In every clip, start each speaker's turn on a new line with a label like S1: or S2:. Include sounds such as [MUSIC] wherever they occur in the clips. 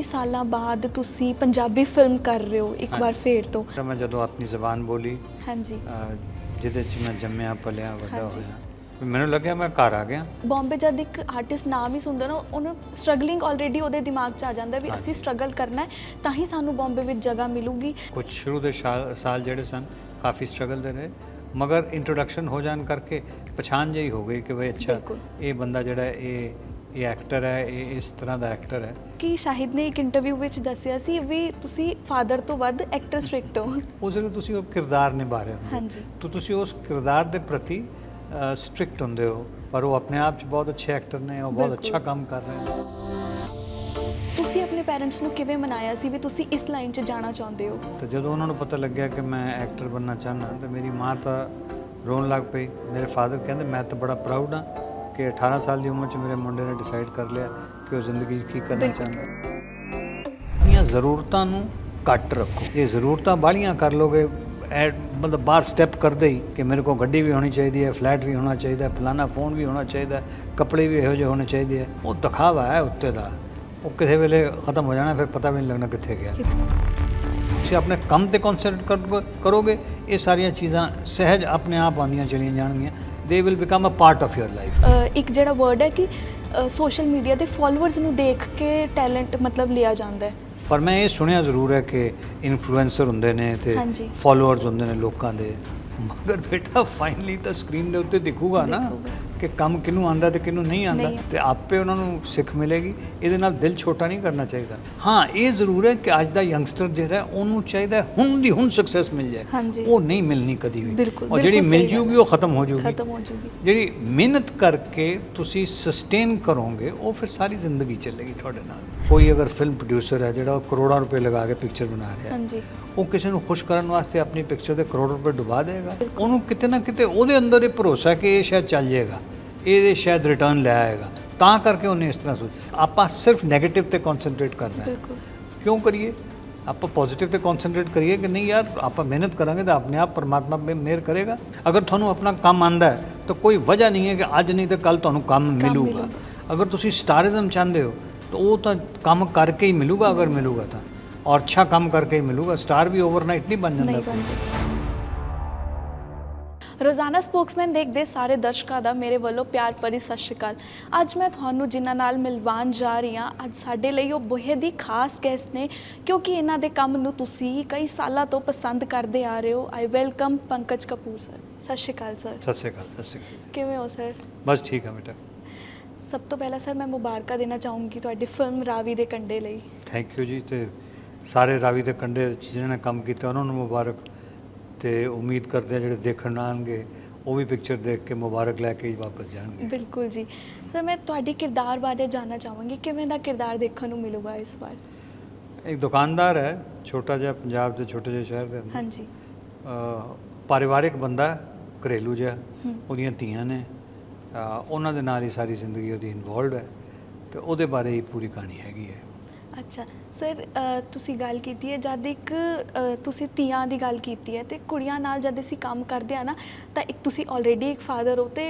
S1: ਕਈ ਸਾਲਾਂ ਬਾਅਦ ਤੁਸੀਂ ਪੰਜਾਬੀ ਫਿਲਮ ਕਰ ਰਹੇ ਹੋ ਇੱਕ। ਵਾਰ ਫੇਰ ਤੋਂ
S2: ਤਾਂ ਮੈਂ ਜਦੋਂ ਆਪਣੀ ਜ਼ਬਾਨ ਬੋਲੀ
S1: ਹਾਂਜੀ
S2: ਅਹ, ਜਿਹਦੇ 'ਚ ਮੈਂ ਜੰਮਿਆ ਪਲਿਆ ਵੱਡਾ
S1: ਹਾਂਜੀ।
S2: ਹੋਇਆ ਮੈਨੂੰ ਲੱਗਿਆ ਮੈਂ ਘਰ ਆ ਗਿਆ
S1: ਬੰਬੇ ਜਦ ਇੱਕ ਆਰਟਿਸਟ ਨਾਮ ਹੀ ਸੁਣਦਾ ਨਾ ਉਹਨੂੰ ਸਟਰਗਲਿੰਗ ਆਲਰੇਡੀ ਉਹਦੇ ਦਿਮਾਗ 'ਚ ਆ ਜਾਂਦਾ ਵੀ
S2: ਹਾਂਜੀ।
S1: ਅਸੀਂ ਸਟਰਗਲ ਕਰਨਾ ਹੈ ਤਾਂ ਹੀ ਸਾਨੂੰ ਬੰਬੇ ਵਿੱਚ ਜਗ੍ਹਾ ਮਿਲੂਗੀ
S2: ਕੁਝ ਸ਼ੁਰੂ ਦੇ ਸਾਲ ਸਾਲ ਜਿਹੜੇ ਸਨ ਕਾਫੀ ਸਟਰਗਲ ਦੇ ਰਹੇ ਮਗਰ ਇੰਟਰੋਡਕਸ਼ਨ ਹੋ ਜਾਣ ਕਰਕੇ ਪਛਾਣ ਜਿਹੀ ਹੋ ਗਈ ਕਿ ਬਈ ਅੱਛਾ
S1: ਬਿਲਕੁਲ।
S2: ਇਹ ਬੰਦਾ ਜਿਹੜਾ ਇਹ ਇਹ ਐਕਟਰ ਹੈ ਇਹ ਇਸ ਤਰ੍ਹਾਂ ਦਾ ਐਕਟਰ ਹੈ।
S1: ਕਿ ਸ਼ਾਹਿਦ ਨੇ ਇੱਕ ਇੰਟਰਵਿਊ ਵਿੱਚ ਦੱਸਿਆ ਸੀ ਵੀ ਤੁਸੀਂ ਫਾਦਰ ਤੋਂ ਵੱਧ ਐਕਟਰ ਸਟ੍ਰਿਕਟ ਹੋ?
S2: ਉਸ ਵੇਲੇ ਤੁਸੀਂ ਉਹ ਕਿਰਦਾਰ ਨਿਭਾ ਰਹੇ ਹੁੰਦੇ
S1: ਹਾਂਜੀ।
S2: ਤਾਂ ਤੁਸੀਂ ਉਸ ਕਿਰਦਾਰ ਦੇ ਪ੍ਰਤੀ ਸਟ੍ਰਿਕਟ ਹੁੰਦੇ ਹੋ। ਪਰ ਉਹ ਆਪਣੇ ਆਪ 'ਚ ਬਹੁਤ ਅੱਛੇ ਐਕਟਰ ਨੇ ਉਹ ਬਹੁਤ। ਅੱਛਾ ਕੰਮ ਕਰ ਰਹੇ ਨੇ।
S1: ਤੁਸੀਂ ਆਪਣੇ ਪੈਰੈਂਟਸ ਨੂੰ ਕਿਵੇਂ ਮਨਾਇਆ ਸੀ ਵੀ ਤੁਸੀਂ ਇਸ ਲਾਈਨ 'ਚ ਜਾਣਾ ਚਾਹੁੰਦੇ ਹੋ?
S2: ਤੇ ਜਦੋਂ ਉਹਨਾਂ ਨੂੰ ਪਤਾ ਲੱਗਿਆ ਕਿ ਮੈਂ ਐਕਟਰ ਬਣਨਾ ਚਾਹੁੰਦਾ ਤੇ ਮੇਰੀ ਮਾਂ ਤਾਂ ਰੋਣ ਲੱਗ ਪਈ। ਮੇਰੇ ਫਾਦਰ ਕਹਿੰਦੇ ਮੈਂ ਤਾਂ ਬੜਾ ਪ੍ਰਾਊਡ ਹਾਂ। ਕਿ 18 ਸਾਲ ਦੀ ਉਮਰ 'ਚ ਮੇਰੇ ਮੁੰਡੇ ਨੇ ਡਿਸਾਈਡ ਕਰ ਲਿਆ ਕਿ ਉਹ ਜ਼ਿੰਦਗੀ 'ਚ ਕੀ ਕਰਨਾ। ਚਾਹੁੰਦਾ ਹੈ। ਆਪਣੀਆਂ ਜ਼ਰੂਰਤਾਂ ਨੂੰ ਘੱਟ ਰੱਖੋ। ਇਹ ਜ਼ਰੂਰਤਾਂ ਬਾਹਲੀਆਂ ਕਰ ਲੋਗੇ ਐਡ ਮਤਲਬ ਬਾਹਰ ਸਟੈਪ ਕਰਦੇ ਹੀ ਕਿ ਮੇਰੇ ਕੋਲ ਗੱਡੀ ਵੀ ਹੋਣੀ ਚਾਹੀਦੀ ਹੈ ਫਲੈਟ ਵੀ ਹੋਣਾ ਚਾਹੀਦਾ ਹੈ ਫਲਾਣਾ ਫੋਨ ਵੀ ਹੋਣਾ ਚਾਹੀਦਾ ਹੈ ਕੱਪੜੇ ਵੀ ਇਹੋ ਜਿਹੇ ਹੋਣੇ ਚਾਹੀਦੇ ਹੈ। ਉਹ ਦਿਖਾਵਾ ਹੈ ਉੱਤੇ ਦਾ। ਉਹ ਕਿਸੇ ਵੇਲੇ ਖਤਮ ਹੋ ਜਾਣਾ ਫਿਰ ਪਤਾ ਵੀ ਨਹੀਂ ਲੱਗਣਾ ਕਿੱਥੇ ਗਿਆ। ਤੁਸੀਂ ਆਪਣੇ ਕੰਮ ਤੇ ਕਨਸੈਂਟਰੇਟ ਕਰੋਗੇ ਇਹ ਸਾਰੀਆਂ ਚੀਜ਼ਾਂ ਸਹਿਜ ਆਪਣੇ ਆਪ ਆਉਂਦੀਆਂ ਚਲੀਆਂ ਜਾਣਗੀਆਂ। They will become a part of your life
S1: uh, ਇੱਕ ਜਿਹੜਾ ਵਰਡ ਹੈ ਕਿ ਸੋਸ਼ਲ ਮੀਡੀਆ ਤੇ ਫਾਲੋਅਰਸ ਨੂੰ ਦੇਖ ਕੇ ਟੈਲੈਂਟ ਮਤਲਬ ਲਿਆ ਜਾਂਦਾ ਹੈ
S2: ਪਰ ਮੈਂ ਇਹ ਸੁਣਿਆ ਜ਼ਰੂਰ ਹੈ ਕਿ ਇਨਫਲੂਐਂਸਰ ਹੁੰਦੇ ਨੇ ਤੇ
S1: ਹਾਂਜੀ।
S2: ਫਾਲੋਅਰਸ ਹੁੰਦੇ ਨੇ ਲੋਕਾਂ ਦੇ ਮਗਰ ਬੇਟਾ ਫਾਈਨਲੀ ਤਾਂ ਸਕਰੀਨ ਦੇ ਉੱਤੇ ਦਿਖੂਗਾ ਨਾ। ਕਿ ਕੰਮ ਕਿਹਨੂੰ ਆਂਦਾ ਤੇ ਕਿਹਨੂੰ ਨਹੀਂ ਆਂਦਾ। ਤੇ ਆਪੇ ਉਹਨਾਂ ਨੂੰ ਸਿੱਖ ਮਿਲੇਗੀ ਇਹਦੇ ਨਾਲ ਦਿਲ ਛੋਟਾ ਨਹੀਂ ਕਰਨਾ ਚਾਹੀਦਾ ਹਾਂ ਇਹ ਜ਼ਰੂਰ ਹੈ ਕਿ ਅੱਜ ਦਾ ਯੰਗਸਟਰ ਜਿਹੜਾ ਉਹਨੂੰ ਚਾਹੀਦਾ ਹੁਣ ਦੀ ਹੁਣ ਸਕਸੈਸ ਮਿਲ ਜਾਏ। ਉਹ ਨਹੀਂ ਮਿਲਣੀ ਕਦੀ ਵੀ ਔਰ ਜਿਹੜੀ ਮਿਲ ਜੂਗੀ। ਉਹ ਖਤਮ ਹੋ ਜੂਗੀ
S1: ਖਤਮ ਹੋ ਜੂਗੀ
S2: ਜਿਹੜੀ ਮਿਹਨਤ ਕਰਕੇ ਤੁਸੀਂ ਸਸਟੇਨ ਕਰੋਗੇ ਉਹ ਫਿਰ ਸਾਰੀ ਜ਼ਿੰਦਗੀ ਚੱਲੇਗੀ ਤੁਹਾਡੇ ਨਾਲ ਕੋਈ ਅਗਰ ਫਿਲਮ ਪ੍ਰੋਡਿਊਸਰ ਹੈ ਜਿਹੜਾ ਉਹ ਕਰੋੜਾਂ ਰੁਪਏ ਲਗਾ ਕੇ ਪਿਕਚਰ ਬਣਾ ਰਿਹਾ ਹੈ
S1: ਹਾਂਜੀ।
S2: ਉਹ ਕਿਸੇ ਨੂੰ ਖੁਸ਼ ਕਰਨ ਵਾਸਤੇ ਆਪਣੀ ਪਿਕਚਰ ਦੇ ਕਰੋੜ ਰੁਪਏ ਡੁਬਾ ਦੇਗਾ। ਉਹਨੂੰ ਕਿਤੇ ਨਾ ਕਿਤੇ ਉਹਦੇ ਅੰਦਰ ਇਹ ਭਰੋਸਾ ਕਿ ਇਹ ਸ਼ਾਇਦ ਚੱਲ ਜਾਏਗਾ ਇਹਦੇ ਸ਼ਾਇਦ ਰਿਟਰਨ ਲੈ ਆਏਗਾ। ਤਾਂ ਕਰਕੇ ਉਹਨੇ ਇਸ ਤਰ੍ਹਾਂ ਸੋਚ ਆਪਾਂ ਸਿਰਫ 네ਗੇਟਿਵ ਤੇ ਕਨਸੈਂਟਰੇਟ ਕਰਨਾ ਹੈ।
S1: ਬਿਲਕੁਲ।
S2: ਕਿਉਂ ਕਰੀਏ? ਆਪਾਂ ਪੋਜ਼ਿਟਿਵ ਤੇ ਕਨਸੈਂਟਰੇਟ ਕਰੀਏ ਕਿ ਨਹੀਂ ਯਾਰ ਆਪਾਂ ਮਿਹਨਤ ਕਰਾਂਗੇ ਤਾਂ ਆਪਣੇ ਆਪ ਪਰਮਾਤਮਾ ਮੇ ਮਿਹਰ ਕਰੇਗਾ। ਅਗਰ ਤੁਹਾਨੂੰ ਆਪਣਾ ਕੰਮ ਆਂਦਾ ਹੈ ਤਾਂ ਕੋਈ ਵਜ੍ਹਾ ਨਹੀਂ ਹੈ ਕਿ ਅੱਜ ਨਹੀਂ ਤਾਂ ਕੱਲ ਤੁਹਾਨੂੰ ਕੰਮ ਮਿਲੂਗਾ। ਅਗਰ ਤੁਸੀਂ ਸਟਾਰਿਜ਼ਮ ਚਾਹੁੰਦੇ ਹੋ ਤਾਂ ਉਹ ਤਾਂ ਕੰਮ ਕਰਕੇ ਹੀ ਮਿਲੂਗਾ ਅਗਰ ਮਿਲੂਗਾ ਤਾਂ। ਔਰ ਅੱਛਾ ਕੰਮ ਕਰਕੇ ਹੀ ਮਿਲੂਗਾ। ਸਟਾਰ ਵੀ ਓਵਰਨਾਈਟ ਨਹੀਂ ਬਣ ਜਾਂਦਾ
S1: ਰੋਜ਼ਾਨਾ ਸਪੋਕਸਮੈਨ ਦੇਖਦੇ ਸਾਰੇ ਦਰਸ਼ਕਾਂ ਦਾ ਮੇਰੇ ਵੱਲੋਂ ਪਿਆਰ ਭਰੀ ਸਤਿ ਸ਼੍ਰੀ ਅਕਾਲ। ਅੱਜ ਮੈਂ ਤੁਹਾਨੂੰ ਜਿਨ੍ਹਾਂ ਨਾਲ ਮਿਲਵਾਨ ਜਾ ਰਹੀ ਹਾਂ ਅੱਜ ਸਾਡੇ ਲਈ ਉਹ ਬਹੁਤ ਹੀ ਖਾਸ ਗੈਸਟ ਨੇ ਕਿਉਂਕਿ ਇਹਨਾਂ ਦੇ ਕੰਮ ਨੂੰ ਤੁਸੀਂ ਕਈ ਸਾਲਾਂ ਤੋਂ ਪਸੰਦ ਕਰਦੇ ਆ ਰਹੇ ਹੋ। I welcome Pankaj Kapoor sir ਸਤਿ ਸ਼੍ਰੀ ਅਕਾਲ ਸਰ
S2: ਸਤਿ ਸ਼੍ਰੀ ਅਕਾਲ ਸਤਿ ਸ਼੍ਰੀ ਅਕਾਲ।
S1: ਕਿਵੇਂ ਹੋ ਸਰ
S2: ਬਸ ਠੀਕ ਹੈ ਬੇਟਾ।
S1: ਸਭ ਤੋਂ ਪਹਿਲਾਂ ਸਰ ਮੈਂ ਮੁਬਾਰਕਾਂ ਦੇਣਾ ਚਾਹੂੰਗੀ ਤੁਹਾਡੀ ਫਿਲਮ ਰਾਵੀ ਦੇ ਕੰਡੇ ਲਈ।
S2: ਥੈਂਕ ਯੂ ਜੀ ਤੇ ਸਾਰੇ ਰਾਵੀ ਦੇ ਕੰਡੇ ਜਿਹਨਾਂ ਨੇ ਕੰਮ ਕੀਤਾ ਉਹਨਾਂ ਨੂੰ ਮੁਬਾਰਕ ਤੇ ਉਮੀਦ ਕਰਦੇ ਆ ਜਿਹੜੇ ਦੇਖਣ ਆਉਣਗੇ ਉਹ ਵੀ ਪਿਕਚਰ ਦੇਖ ਕੇ ਮੁਬਾਰਕ ਲੈ ਕੇ ਹੀ ਵਾਪਸ ਜਾਣਗੇ।
S1: ਬਿਲਕੁਲ ਜੀ। ਸਰ ਮੈਂ ਤੁਹਾਡੀ ਕਿਰਦਾਰ ਬਾਰੇ ਜਾਨਣਾ ਚਾਹਾਂਗੀ ਕਿਵੇਂ ਦਾ ਕਿਰਦਾਰ ਦੇਖਣ ਨੂੰ ਮਿਲੂਗਾ ਇਸ ਵਾਰ?
S2: ਇੱਕ ਦੁਕਾਨਦਾਰ ਹੈ ਛੋਟਾ ਜਿਹਾ ਪੰਜਾਬ ਦੇ ਛੋਟੇ ਜਿਹੇ ਸ਼ਹਿਰ ਦੇ ਅੰਦਰ।
S1: ਹਾਂਜੀ।
S2: ਪਰਿਵਾਰਿਕ ਬੰਦਾ ਹੈ, ਘਰੇਲੂ ਜਿਹਾ। ਉਹਦੀਆਂ ਧੀਆਂ ਨੇ। ਉਹਨਾਂ ਦੇ ਨਾਲ ਹੀ ਸਾਰੀ ਜ਼ਿੰਦਗੀ ਉਹਦੀ ਇਨਵੋਲਡ ਹੈ ਤੇ ਉਹਦੇ ਬਾਰੇ ਹੀ ਪੂਰੀ ਕਹਾਣੀ ਹੈਗੀ ਹੈ
S1: ਅੱਛਾ ਸਰ ਤੁਸੀਂ ਗੱਲ ਕੀਤੀ ਹੈ ਜਦ ਇੱਕ ਤੁਸੀਂ ਤੀਆਂ ਦੀ ਗੱਲ ਕੀਤੀ ਹੈ ਤੇ ਕੁੜੀਆਂ ਨਾਲ ਜਦ ਅਸੀਂ ਕੰਮ ਕਰਦੇ ਆ ਨਾ ਤਾਂ ਇੱਕ ਤੁਸੀਂ ਆਲਰੇਡੀ ਇੱਕ ਫਾਦਰ ਹੋ ਤੇ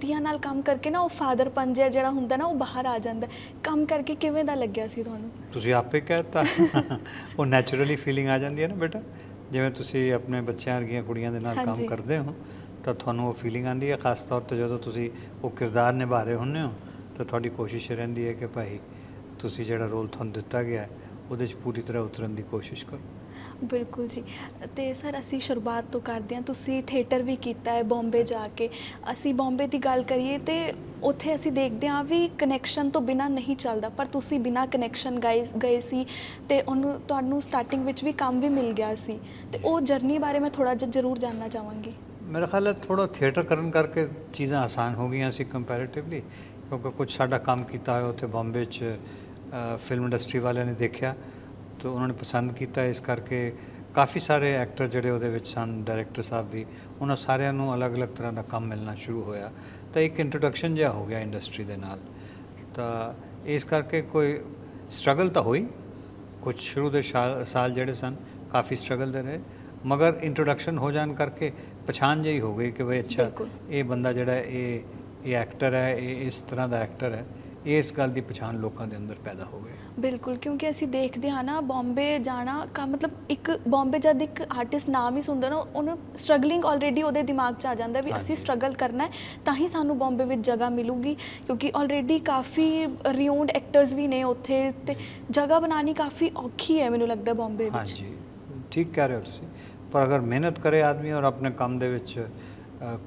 S1: ਤੀਆਂ ਨਾਲ ਕੰਮ ਕਰਕੇ ਨਾ ਉਹ ਫਾਦਰ ਜਿਹਾ ਜਿਹੜਾ ਹੁੰਦਾ ਨਾ ਉਹ ਬਾਹਰ ਆ ਜਾਂਦਾ। ਕੰਮ ਕਰਕੇ ਕਿਵੇਂ ਦਾ ਲੱਗਿਆ ਸੀ ਤੁਹਾਨੂੰ
S2: ਤੁਸੀਂ ਆਪੇ ਕਹਿਤਾ [LAUGHS] ਉਹ ਨੈਚੁਰਲੀ ਫੀਲਿੰਗ ਆ ਜਾਂਦੀ ਹੈ ਨਾ ਬੇਟਾ ਜਿਵੇਂ ਤੁਸੀਂ ਆਪਣੇ ਬੱਚਿਆਂ ਵਰਗੀਆਂ ਕੁੜੀਆਂ ਦੇ ਨਾਲ ਕੰਮ। ਕਰਦੇ ਹੋ ਤਾਂ ਤੁਹਾਨੂੰ ਉਹ ਫੀਲਿੰਗ ਆਉਂਦੀ ਹੈ, ਖਾਸ ਤੌਰ ਤੇ ਜਦੋਂ ਤੁਸੀਂ ਉਹ ਕਿਰਦਾਰ ਨਿਭਾ ਰਹੇ ਹੁੰਦੇ ਹੋ, ਤਾਂ ਤੁਹਾਡੀ ਕੋਸ਼ਿਸ਼ ਰਹਿੰਦੀ ਹੈ ਕਿ ਭਾਈ ਤੁਸੀਂ ਜਿਹੜਾ ਰੋਲ ਤੁਹਾਨੂੰ ਦਿੱਤਾ ਗਿਆ ਉਹਦੇ 'ਚ ਪੂਰੀ ਤਰ੍ਹਾਂ ਉਤਰਨ ਦੀ ਕੋਸ਼ਿਸ਼ ਕਰੋ।
S1: ਬਿਲਕੁਲ ਜੀ। ਤੇ ਸਰ, ਅਸੀਂ ਸ਼ੁਰੂਆਤ ਤੋਂ ਕਰਦੇ ਹਾਂ। ਤੁਸੀਂ ਥੀਏਟਰ ਵੀ ਕੀਤਾ ਹੈ ਬੰਬੇ ਜਾ ਕੇ। ਅਸੀਂ ਬੰਬੇ ਦੀ ਗੱਲ ਕਰੀਏ ਤੇ ਉੱਥੇ ਅਸੀਂ ਦੇਖਦੇ ਹਾਂ ਵੀ ਕਨੈਕਸ਼ਨ ਤੋਂ ਬਿਨਾ ਨਹੀਂ ਚੱਲਦਾ। ਪਰ ਤੁਸੀਂ ਬਿਨਾ ਕਨੈਕਸ਼ਨ ਗਏ ਗਏ ਸੀ ਤੇ ਉਹਨੂੰ, ਤੁਹਾਨੂੰ ਸਟਾਰਟਿੰਗ ਵਿੱਚ ਵੀ ਕੰਮ ਵੀ ਮਿਲ ਗਿਆ ਸੀ। ਤੇ ਉਹ ਜਰਨੀ ਬਾਰੇ ਮੈਂ ਥੋੜਾ ਜਿਹਾ ਜ਼ਰੂਰ ਜਾਨਣਾ ਚਾਹਾਂਗੀ।
S2: ਮੇਰਾ ਖਿਆਲ ਹੈ ਥੋੜਾ ਥੀਏਟਰ ਕਰਨ ਕਰਕੇ ਚੀਜ਼ਾਂ ਆਸਾਨ ਹੋ ਗਈਆਂ ਸੀ ਕੰਪੈਰੀਟਿਵਲੀ ਕਿਉਂਕਿ ਕੁਝ ਸਾਡਾ ਕੰਮ ਕੀਤਾ ਹੋਇਆ ਉੱਥੇ ਬੰਬੇ 'ਚ ਫਿਲਮ ਇੰਡਸਟਰੀ ਵਾਲਿਆਂ ਨੇ ਦੇਖਿਆ ਤਾਂ ਉਹਨਾਂ ਨੇ ਪਸੰਦ ਕੀਤਾ ਇਸ ਕਰਕੇ ਕਾਫੀ ਸਾਰੇ ਐਕਟਰ ਜਿਹੜੇ ਉਹਦੇ ਵਿੱਚ ਸਨ ਡਾਇਰੈਕਟਰ ਸਾਹਿਬ ਵੀ ਉਹਨਾਂ ਸਾਰਿਆਂ ਨੂੰ ਅਲੱਗ-ਅਲੱਗ ਤਰ੍ਹਾਂ ਦਾ ਕੰਮ ਮਿਲਣਾ ਸ਼ੁਰੂ ਹੋਇਆ ਤਾਂ ਇੱਕ ਇੰਟਰੋਡਕਸ਼ਨ ਜਿਹਾ ਹੋ ਗਿਆ ਇੰਡਸਟਰੀ ਦੇ ਨਾਲ ਤਾਂ ਇਸ ਕਰਕੇ ਕੋਈ ਸਟਰਗਲ ਤਾਂ ਹੋਈ ਕੁਝ ਸ਼ੁਰੂ ਦੇ ਸਾਲ ਸਾਲ ਜਿਹੜੇ ਸਨ ਕਾਫੀ ਸਟਰਗਲ ਦੇ ਰਹੇ ਮਗਰ ਇੰਟਰੋਡਕਸ਼ਨ ਹੋ ਜਾਣ ਕਰਕੇ ਪਛਾਣ ਜਿਹੀ ਹੋ ਗਈ ਕਿ ਬਈ ਅੱਛਾ। ਇਹ ਬੰਦਾ ਜਿਹੜਾ ਇਹ ਇਹ ਐਕਟਰ ਹੈ ਇਹ ਇਸ ਤਰ੍ਹਾਂ ਦਾ ਐਕਟਰ ਹੈ ਇਸ ਗੱਲ ਦੀ ਪਛਾਣ ਲੋਕਾਂ ਦੇ ਅੰਦਰ ਪੈਦਾ ਹੋ ਗਈ
S1: ਬਿਲਕੁਲ ਕਿਉਂਕਿ ਅਸੀਂ ਦੇਖਦੇ ਹਾਂ ਨਾ ਬੰਬੇ ਜਾਣਾ ਕਾ ਮਤਲਬ ਇੱਕ ਬੰਬੇ ਜਦ ਇੱਕ ਆਰਟਿਸਟ ਨਾਮ ਹੀ ਸੁਣਦਾ ਨਾ ਉਹਨੂੰ ਸਟਰਗਲਿੰਗ ਆਲਰੇਡੀ ਉਹਦੇ ਦਿਮਾਗ 'ਚ ਆ ਜਾਂਦਾ ਵੀ ਅਸੀਂ। ਸਟਰਗਲ ਕਰਨਾ ਹੈ ਤਾਂ ਹੀ ਸਾਨੂੰ ਬੰਬੇ ਵਿੱਚ ਜਗ੍ਹਾ ਮਿਲੂਗੀ ਕਿਉਂਕਿ ਆਲਰੇਡੀ ਕਾਫੀ ਰਿਓਨਡ ਐਕਟਰਸ ਵੀ ਨੇ ਉੱਥੇ ਤੇ ਜਗ੍ਹਾ ਬਣਾਉਣੀ ਕਾਫੀ ਔਖੀ ਹੈ ਮੈਨੂੰ ਲੱਗਦਾ ਬੰਬੇ ਵਿੱਚ
S2: ਹਾਂਜੀ ਠੀਕ ਕਹਿ ਰਹੇ ਹੋ ਤੁਸੀਂ ਪਰ ਅਗਰ ਮਿਹਨਤ ਕਰੇ ਆਦਮੀ ਔਰ ਆਪਣੇ ਕੰਮ ਦੇ ਵਿੱਚ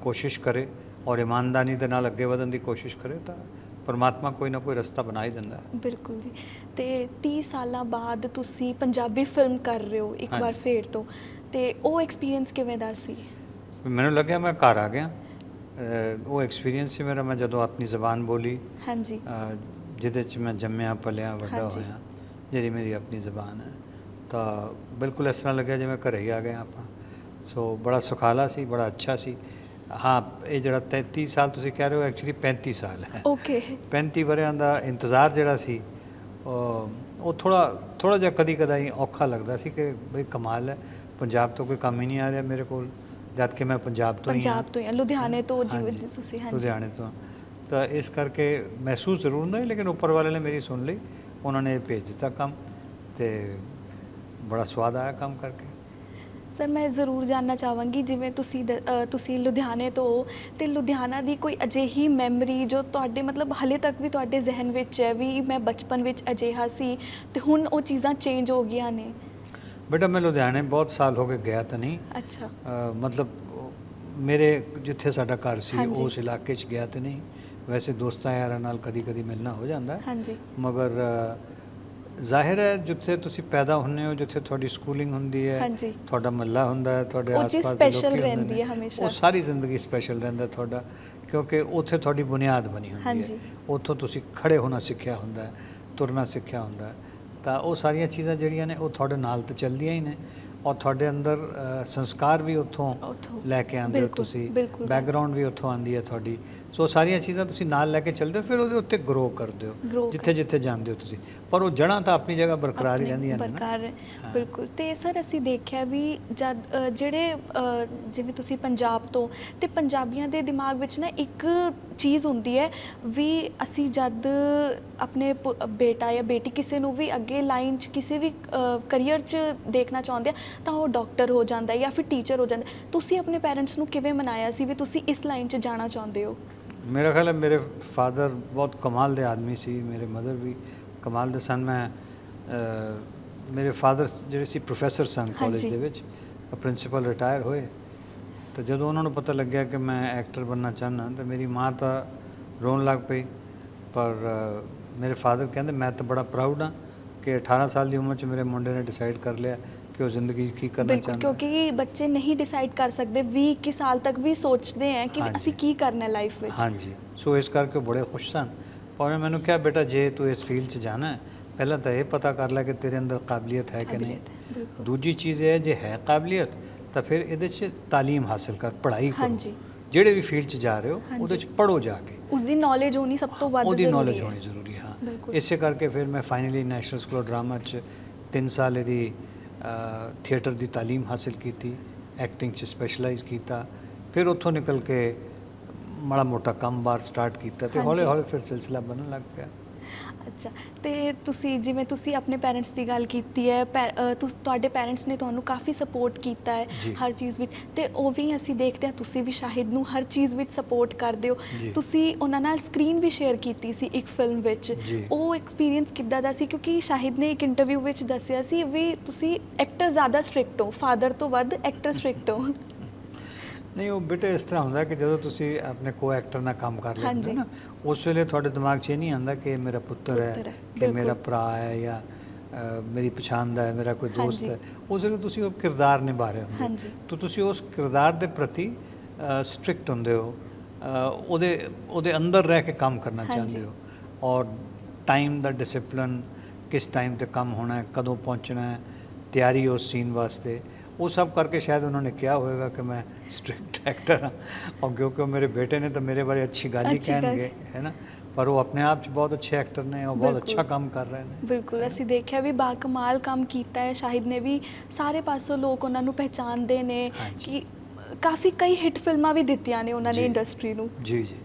S2: ਕੋਸ਼ਿਸ਼ ਕਰੇ ਔਰ ਇਮਾਨਦਾਰੀ ਦੇ ਨਾਲ ਅੱਗੇ ਵਧਣ ਦੀ ਕੋਸ਼ਿਸ਼ ਕਰੇ ਤਾਂ ਪਰਮਾਤਮਾ ਕੋਈ ਨਾ ਕੋਈ ਰਸਤਾ ਬਣਾ ਹੀ ਦਿੰਦਾ। ਹੈ
S1: ਬਿਲਕੁਲ ਜੀ। ਤੇ 30 ਸਾਲਾਂ ਬਾਅਦ ਤੁਸੀਂ ਪੰਜਾਬੀ ਫਿਲਮ ਕਰ ਰਹੇ ਹੋ ਇੱਕ ਵਾਰ। ਫੇਰ ਤੋਂ। ਤੇ ਉਹ ਐਕਸਪੀਰੀਅੰਸ ਕਿਵੇਂ ਦਾ ਸੀ?
S2: ਮੈਨੂੰ ਲੱਗਿਆ ਮੈਂ ਘਰ ਆ ਗਿਆ। ਉਹ ਐਕਸਪੀਰੀਅੰਸ ਸੀ ਮੇਰਾ ਮੈਂ ਜਦੋਂ ਆਪਣੀ ਜ਼ਬਾਨ ਬੋਲੀ
S1: ਹਾਂਜੀ।
S2: ਜਿਹਦੇ 'ਚ ਮੈਂ ਜੰਮਿਆ ਪਲਿਆ ਵੱਡਾ। ਹੋਇਆ ਜਿਹੜੀ ਮੇਰੀ ਆਪਣੀ ਜ਼ਬਾਨ ਹੈ। ਤਾਂ ਬਿਲਕੁਲ ਇਸ ਤਰ੍ਹਾਂ ਲੱਗਿਆ ਜਿਵੇਂ ਘਰੇ ਹੀ ਆ ਗਏ ਆਪਾਂ। ਸੋ ਬੜਾ ਸੁਖਾਲਾ ਸੀ ਬੜਾ ਅੱਛਾ ਸੀ। ਹਾਂ ਇਹ ਜਿਹੜਾ 33 ਸਾਲ ਤੁਸੀਂ ਕਹਿ ਰਹੇ ਹੋ ਐਕਚੁਅਲੀ 35 ਸਾਲ ਹੈ।
S1: ਓਕੇ
S2: 35 ਵਰਿਆਂ ਦਾ ਇੰਤਜ਼ਾਰ ਜਿਹੜਾ ਸੀ ਉਹ ਥੋੜਾ ਥੋੜਾ ਜਿਹਾ ਕਦੀ ਕਦਾਈ ਔਖਾ ਲੱਗਦਾ ਸੀ ਕਿ ਬਈ ਕਮਾਲ ਹੈ ਪੰਜਾਬ ਤੋਂ ਕੋਈ ਕੰਮ ਹੀ ਨਹੀਂ ਆ ਰਿਹਾ ਮੇਰੇ ਕੋਲ ਜਦ ਕਿ ਮੈਂ ਪੰਜਾਬ ਤੋਂ ਹੀ
S1: ਪੰਜਾਬ ਤੋਂ ਹੀ ਲੁਧਿਆਣੇ ਤੋਂ ਜਿਵੇਂ ਤੁਸੀਂ ਹਾਂਜੀ।
S2: ਲੁਧਿਆਣੇ ਤੋਂ। ਤਾਂ ਇਸ ਕਰਕੇ ਮਹਿਸੂਸ ਜ਼ਰੂਰ ਹੁੰਦਾ ਲੇਕਿਨ ਉੱਪਰ ਵਾਲੇ ਨੇ ਮੇਰੀ ਸੁਣ ਲਈ ਉਹਨਾਂ ਨੇ ਭੇਜ ਦਿੱਤਾ ਕੰਮ ਤੇ ਬੜਾ ਸਵਾਦ ਆਇਆ ਕੰਮ ਕਰਕੇ?
S1: ਸਰ ਮੈਂ ਜ਼ਰੂਰ ਜਾਨਣਾ ਚਾਹਾਂਗੀ ਜਿਵੇਂ ਤੁਸੀਂ ਦ- ਅ, ਤੁਸੀਂ ਲੁਧਿਆਣੇ ਤੋਂ ਹੋ ਤੇ ਲੁਧਿਆਣਾ ਦੀ ਕੋਈ ਅਜਿਹੀ ਮੈਮਰੀ ਜੋ ਤੁਹਾਡੇ ਮਤਲਬ ਹਲੇ ਤੱਕ ਵੀ ਤੁਹਾਡੇ ਜ਼ਿਹਨ ਵਿੱਚ ਹੈ ਵੀ ਮੈਂ ਬਚਪਨ ਵਿੱਚ ਅਜਿਹਾ ਸੀ ਤੇ ਹੁਣ ਉਹ ਚੀਜ਼ਾਂ ਚੇਂਜ ਹੋ ਗਈਆਂ ਨੇ?
S2: ਬੇਟਾ ਮੈਂ ਲੁਧਿਆਣੇ ਬਹੁਤ ਸਾਲ ਹੋ ਗਏ ਗਿਆ ਤਾਂ ਨਹੀਂ।
S1: ਅੱਛਾ।
S2: ਅ, ਮਤਲਬ ਉਹ ਮੇਰੇ ਜਿੱਥੇ ਸਾਡਾ ਘਰ ਸੀ
S1: ਹਾਂਜੀ।
S2: ਉਸ ਇਲਾਕੇ 'ਚ ਗਿਆ ਤੇ ਨਹੀਂ। ਵੈਸੇ ਦੋਸਤਾਂ ਯਾਰਾਂ ਨਾਲ ਕਦੀ ਕਦੀ ਮਿਲਣਾ ਹੋ ਜਾਂਦਾ। ਹੈ।
S1: ਹਾਂਜੀ।
S2: ਮਗਰ ਅ, ਜ਼ਾਹਿਰ ਹੈ ਜਿੱਥੇ ਤੁਸੀਂ ਪੈਦਾ ਹੁੰਦੇ ਹੋ ਜਿੱਥੇ ਤੁਹਾਡੀ ਸਕੂਲਿੰਗ ਹੁੰਦੀ ਹੈ
S1: ਹਾਂਜੀ।
S2: ਤੁਹਾਡਾ ਮੱਲਾ ਹੁੰਦਾ ਹੈ ਤੁਹਾਡੇ
S1: ਉਹ ਚੀਜ਼
S2: ਆਸ-ਪਾਸ ਦੇ
S1: special
S2: ਲੋਕੀ ਹੁੰਦੇ
S1: ਰਹਿੰਦੀ
S2: ਨੇ
S1: ਹੈ ਹਮੇਸ਼ਾ।
S2: ਉਹ ਸਾਰੀ ਜ਼ਿੰਦਗੀ ਸਪੈਸ਼ਲ ਰਹਿੰਦਾ ਤੁਹਾਡਾ ਕਿਉਂਕਿ ਉੱਥੇ ਤੁਹਾਡੀ ਬੁਨਿਆਦ ਬਣੀ ਹੁੰਦੀ
S1: ਹਾਂਜੀ।
S2: ਹੈ ਉੱਥੋਂ ਤੁਸੀਂ ਖੜੇ ਹੋਣਾ ਸਿੱਖਿਆ ਹੁੰਦਾ ਹੈ ਤੁਰਨਾ ਸਿੱਖਿਆ ਹੁੰਦਾ ਹੈ। ਤਾਂ ਉਹ ਸਾਰੀਆਂ ਚੀਜ਼ਾਂ ਜਿਹੜੀਆਂ ਨੇ ਉਹ ਤੁਹਾਡੇ ਨਾਲ ਤਾਂ ਚੱਲਦੀਆਂ ਹੀ ਨੇ। ਔਰ ਤੁਹਾਡੇ ਅੰਦਰ ਅ, ਸੰਸਕਾਰ ਵੀ ਉੱਥੋਂ
S1: ਉੱਥੋਂ।
S2: ਲੈ ਕੇ ਆਉਂਦੇ ਹੋ
S1: ਬਿਲਕੁਲ,
S2: ਤੁਸੀਂ।
S1: ਬਿਲਕੁਲ।
S2: ਬੈਕਗ੍ਰਾਉਂਡ ਵੀ ਉੱਥੋਂ ਆਉਂਦੀ ਹੈ ਤੁਹਾਡੀ। ਸੋ ਸਾਰੀਆਂ ਚੀਜ਼ਾਂ ਤੁਸੀਂ ਨਾਲ ਲੈ ਕੇ ਚੱਲਦੇ ਹੋ ਫਿਰ ਉਹਦੇ ਉੱਤੇ ਗਰੋ ਕਰਦੇ ਹੋ ਜਿੱਥੇ ਜਿੱਥੇ ਜਾਂਦੇ ਹੋ ਤੁਸੀਂ ਪਰ ਉਹ ਜੜ੍ਹਾਂ ਤਾਂ ਆਪਣੀ ਜਗ੍ਹਾ ਬਰਕਰਾਰ ਹੀ ਰਹਿੰਦੀਆਂ ਨੇ ਨਾ
S1: ਬਰਕਰਾਰ। ਬਿਲਕੁਲ ਤੇ ਸਰ ਅਸੀਂ ਦੇਖਿਆ ਵੀ ਜਦ ਜਿਹੜੇ ਜਿਵੇਂ ਤੁਸੀਂ ਪੰਜਾਬ ਤੋਂ ਤੇ ਪੰਜਾਬੀਆਂ ਦੇ ਦਿਮਾਗ ਵਿੱਚ ਨਾ ਇੱਕ ਚੀਜ਼ ਹੁੰਦੀ ਹੈ ਵੀ ਅਸੀਂ ਜਦ ਆਪਣੇ ਬੇਟਾ ਜਾਂ ਬੇਟੀ ਕਿਸੇ ਨੂੰ ਵੀ ਅੱਗੇ ਲਾਈਨ 'ਚ ਕਿਸੇ ਵੀ ਕਰੀਅਰ 'ਚ ਦੇਖਣਾ ਚਾਹੁੰਦੇ ਆ ਤਾਂ ਉਹ ਡਾਕਟਰ ਹੋ ਜਾਂਦਾ ਜਾਂ ਫਿਰ ਟੀਚਰ ਹੋ ਜਾਂਦਾ। ਤੁਸੀਂ ਆਪਣੇ ਪੈਰੈਂਟਸ ਨੂੰ ਕਿਵੇਂ ਮਨਾਇਆ ਸੀ ਵੀ ਤੁਸੀਂ ਇਸ ਲਾਈਨ 'ਚ ਜਾਣਾ ਚਾਹੁੰਦੇ ਹੋ
S2: ਮੇਰਾ ਖਿਆਲ ਹੈ ਮੇਰੇ ਫਾਦਰ ਬਹੁਤ ਕਮਾਲ ਦੇ ਆਦਮੀ ਸੀ ਮੇਰੇ ਮਦਰ ਵੀ ਕਮਾਲ ਦੇ ਸਨ ਮੈਂ ਮੇਰੇ ਫਾਦਰ ਜਿਹੜੇ ਸੀ ਪ੍ਰੋਫੈਸਰ ਸਨ ਕਾਲਜ। ਦੇ ਵਿੱਚ ਪ੍ਰਿੰਸੀਪਲ ਰਿਟਾਇਰ ਹੋਏ ਤਾਂ ਜਦੋਂ ਉਹਨਾਂ ਨੂੰ ਪਤਾ ਲੱਗਿਆ ਕਿ ਮੈਂ ਐਕਟਰ ਬਣਨਾ ਚਾਹੁੰਦਾ ਤਾਂ ਮੇਰੀ ਮਾਂ ਤਾਂ ਰੋਣ ਲੱਗ ਪਈ ਪਰ ਮੇਰੇ ਫਾਦਰ ਕਹਿੰਦੇ ਮੈਂ ਤਾਂ ਬੜਾ ਪ੍ਰਾਊਡ ਹਾਂ ਕਿ 18 ਸਾਲ ਦੀ ਉਮਰ 'ਚ ਮੇਰੇ ਮੁੰਡੇ ਨੇ ਡਿਸਾਈਡ ਕਰ ਲਿਆ ਕਿ ਉਹ ਜ਼ਿੰਦਗੀ 'ਚ ਕੀ ਕਰਨਾ ਚਾਹੁੰਦਾ ਹੈ।
S1: ਕਿਉਂਕਿ ਬੱਚੇ ਨਹੀਂ ਡਿਸਾਈਡ ਕਰ ਸਕਦੇ 20 21 ਸਾਲ ਤੱਕ ਵੀ ਸੋਚਦੇ ਆ ਕਿ ਵੀ
S2: ਹਾਂਜੀ।
S1: ਅਸੀਂ ਕੀ ਕਰਨਾ ਹੈ ਲਾਈਫ ਵਿੱਚ
S2: ਹਾਂਜੀ ਸੋ ਇਸ ਕਰਕੇ ਉਹ ਬੜੇ ਖੁਸ਼ ਸਨ ਔਰ ਮੈਨੂੰ ਕਿਹਾ ਬੇਟਾ ਜੇ ਤੂੰ ਇਸ ਫੀਲਡ 'ਚ ਜਾਣਾ ਹੈ ਪਹਿਲਾਂ ਤਾਂ ਇਹ ਪਤਾ ਕਰ ਲੈ ਕਿ ਤੇਰੇ ਅੰਦਰ ਕਾਬਲੀਅਤ ਹੈ ਕਿ ਨਹੀਂ
S1: ਕਾਬਲੀਅਤ ਹੈ, ਬਿਲਕੁਲ।
S2: ਦੂਜੀ ਚੀਜ਼ ਇਹ ਹੈ ਜੇ ਹੈ ਕਾਬਲੀਅਤ ਤਾਂ ਫਿਰ ਇਹਦੇ 'ਚ ਤਾਲੀਮ ਹਾਸਲ ਕਰ ਪੜ੍ਹਾਈ ਕਰੋ
S1: ਹਾਂਜੀ।
S2: ਜਿਹੜੇ ਵੀ ਫੀਲਡ 'ਚ ਜਾ ਰਹੇ ਹੋ
S1: ਹਾਂਜੀ।
S2: ਉਹਦੇ 'ਚ ਪੜੋ ਜਾ ਕੇ
S1: ਉਸ ਦੀ ਨੌਲੇਜ ਹੋਣੀ ਸਭ ਤੋਂ ਵੱਧ
S2: ਉਹਦੀ
S1: ਜ਼ਰੂਰੀ
S2: ਨੌਲੇਜ
S1: ਹੈ
S2: ਹੋਣੀ ਜ਼ਰੂਰੀ ਹੈ, ਹਾਂ
S1: ਬਿਲਕੁਲ।
S2: ਇਸੇ ਕਰਕੇ ਫਿਰ ਮੈਂ ਫਾਈਨਲੀ ਨੈਸ਼ਨਲ ਸਕੂਲ ਡਰਾਮਾ 'ਚ 3 ਸਾਲ ਇਹਦੀ ਥੀਏਟਰ ਦੀ ਤਾਲੀਮ ਹਾਸਲ ਕੀਤੀ ਐਕਟਿੰਗ 'ਚ ਸਪੈਸ਼ਲਾਈਜ਼ ਕੀਤਾ ਫਿਰ ਉੱਥੋਂ ਨਿਕਲ ਕੇ ਮਾੜਾ ਮੋਟਾ ਕੰਮ ਬਾਰ ਸਟਾਰਟ ਕੀਤਾ ਤੇ। ਹੌਲੀ ਹੌਲੀ ਫਿਰ ਸਿਲਸਿਲਾ ਬਣਨ ਲੱਗ ਪਿਆ
S1: ਅੱਛਾ ਤੇ ਤੁਸੀਂ ਜਿਵੇਂ ਤੁਸੀਂ ਆਪਣੇ ਪੈਰੈਂਟਸ ਦੀ ਗੱਲ ਕੀਤੀ ਹੈ ਪੈ- ਅ, ਤੁਸ- ਤੁਹਾਡੇ ਪੈਰੈਂਟਸ ਨੇ ਤੁਹਾਨੂੰ ਕਾਫੀ ਸਪੋਰਟ ਕੀਤਾ ਹੈ
S2: ਜੀ।
S1: ਹਰ ਚੀਜ਼ ਵਿੱਚ ਤੇ ਉਹ ਵੀ ਅਸੀਂ ਦੇਖਦੇ ਹਾਂ ਤੁਸੀਂ ਵੀ ਸ਼ਾਹਿਦ ਨੂੰ ਹਰ ਚੀਜ਼ ਵਿੱਚ ਸਪੋਰਟ ਕਰਦੇ ਹੋ
S2: ਜੀ।
S1: ਤੁਸੀਂ ਉਹਨਾਂ ਨਾਲ ਸਕਰੀਨ ਵੀ ਸ਼ੇਅਰ ਕੀਤੀ ਸੀ ਇੱਕ ਫਿਲਮ ਵਿੱਚ
S2: ਜੀ।
S1: ਉਹ ਐਕਸਪੀਰੀਅੰਸ ਕਿੱਦਾਂ ਦਾ ਸੀ ਕਿਉਂਕਿ ਸ਼ਾਹਿਦ ਨੇ ਇੱਕ ਇੰਟਰਵਿਊ ਵਿੱਚ ਦੱਸਿਆ ਸੀ ਵੀ ਤੁਸੀਂ ਐਕਟਰ ਜ਼ਿਆਦਾ ਸਟ੍ਰਿਕਟ ਹੋ ਫਾਦਰ ਤੋਂ ਵੱਧ ਐਕਟਰ ਸਟ੍ਰਿਕਟ ਹੋ
S2: ਨਹੀਂ ਉਹ ਬੇਟੇ ਇਸ ਤਰ੍ਹਾਂ ਹੁੰਦਾ ਕਿ ਜਦੋਂ ਤੁਸੀਂ ਆਪਣੇ ਕੋ ਐਕਟਰ ਨਾਲ ਕੰਮ ਕਰ ਲੈਂਦੇ। ਹੋ ਨਾ ਉਸ ਵੇਲੇ ਤੁਹਾਡੇ ਦਿਮਾਗ 'ਚ ਇਹ ਨਹੀਂ ਆਉਂਦਾ ਕਿ ਮੇਰਾ ਪੁੱਤਰ ਹੈ ਕਿ। ਮੇਰਾ ਭਰਾ ਹੈ ਜਾਂ ਮੇਰੀ ਪਛਾਣ ਦਾ ਹੈ ਮੇਰਾ ਕੋਈ ਦੋਸਤ। ਹੈ ਉਸ ਵੇਲੇ ਤੁਸੀਂ ਉਹ ਕਿਰਦਾਰ ਨਿਭਾ ਰਹੇ ਹੁੰਦੇ। ਤਾਂ ਤੁਸੀਂ ਉਸ ਕਿਰਦਾਰ ਦੇ ਪ੍ਰਤੀ ਸਟ੍ਰਿਕਟ ਹੁੰਦੇ ਹੋ ਉਹਦੇ ਉਹਦੇ ਅੰਦਰ ਰਹਿ ਕੇ ਕੰਮ ਕਰਨਾ। ਚਾਹੁੰਦੇ ਹੋ ਔਰ ਟਾਈਮ ਦਾ ਡਿਸਪਲਿਨ ਕਿਸ ਟਾਈਮ ਤੇ ਕੰਮ ਹੋਣਾ ਹੈ ਕਦੋਂ ਪਹੁੰਚਣਾ ਹੈ ਤਿਆਰੀ ਉਸ ਸੀਨ ਵਾਸਤੇ ਉਹ ਸਭ ਕਰਕੇ ਸ਼ਾਇਦ ਉਹਨਾਂ ਨੇ ਕਿਹਾ ਹੋਵੇਗਾ ਕਿ ਮੈਂ ਸਟ੍ਰਿਕਟ ਐਕਟਰ ਹਾਂ ਔਰ ਕਿਉਂਕਿ ਮੇਰੇ ਬੇਟੇ ਨੇ ਤਾਂ ਮੇਰੇ ਬਾਰੇ ਅੱਛੀ ਗੱਲ ਹੀ। ਕਹਿਣਗੇ ਹੈ ਨਾ ਪਰ ਉਹ ਆਪਣੇ ਆਪ 'ਚ ਬਹੁਤ ਅੱਛੇ ਐਕਟਰ ਨੇ ਉਹ ਬਹੁਤ। ਅੱਛਾ ਕੰਮ ਕਰ ਰਹੇ ਨੇ
S1: ਬਿਲਕੁਲ ਅਸੀਂ ਦੇਖਿਆ ਵੀ ਬਾ ਕਮਾਲ ਕੰਮ ਕੀਤਾ ਹੈ ਸ਼ਾਹਿਦ ਨੇ ਵੀ ਸਾਰੇ ਪਾਸੋਂ ਲੋਕ ਉਹਨਾਂ ਨੂੰ ਪਹਿਚਾਨਦੇ ਨੇ। ਕਿ ਕਾਫੀ ਕਈ ਹਿੱਟ ਫਿਲਮਾਂ ਵੀ ਦਿੱਤੀਆਂ ਨੇ ਉਹਨਾਂ ਨੇ। ਇੰਡਸਟਰੀ ਨੂੰ
S2: ਜੀ ਜੀ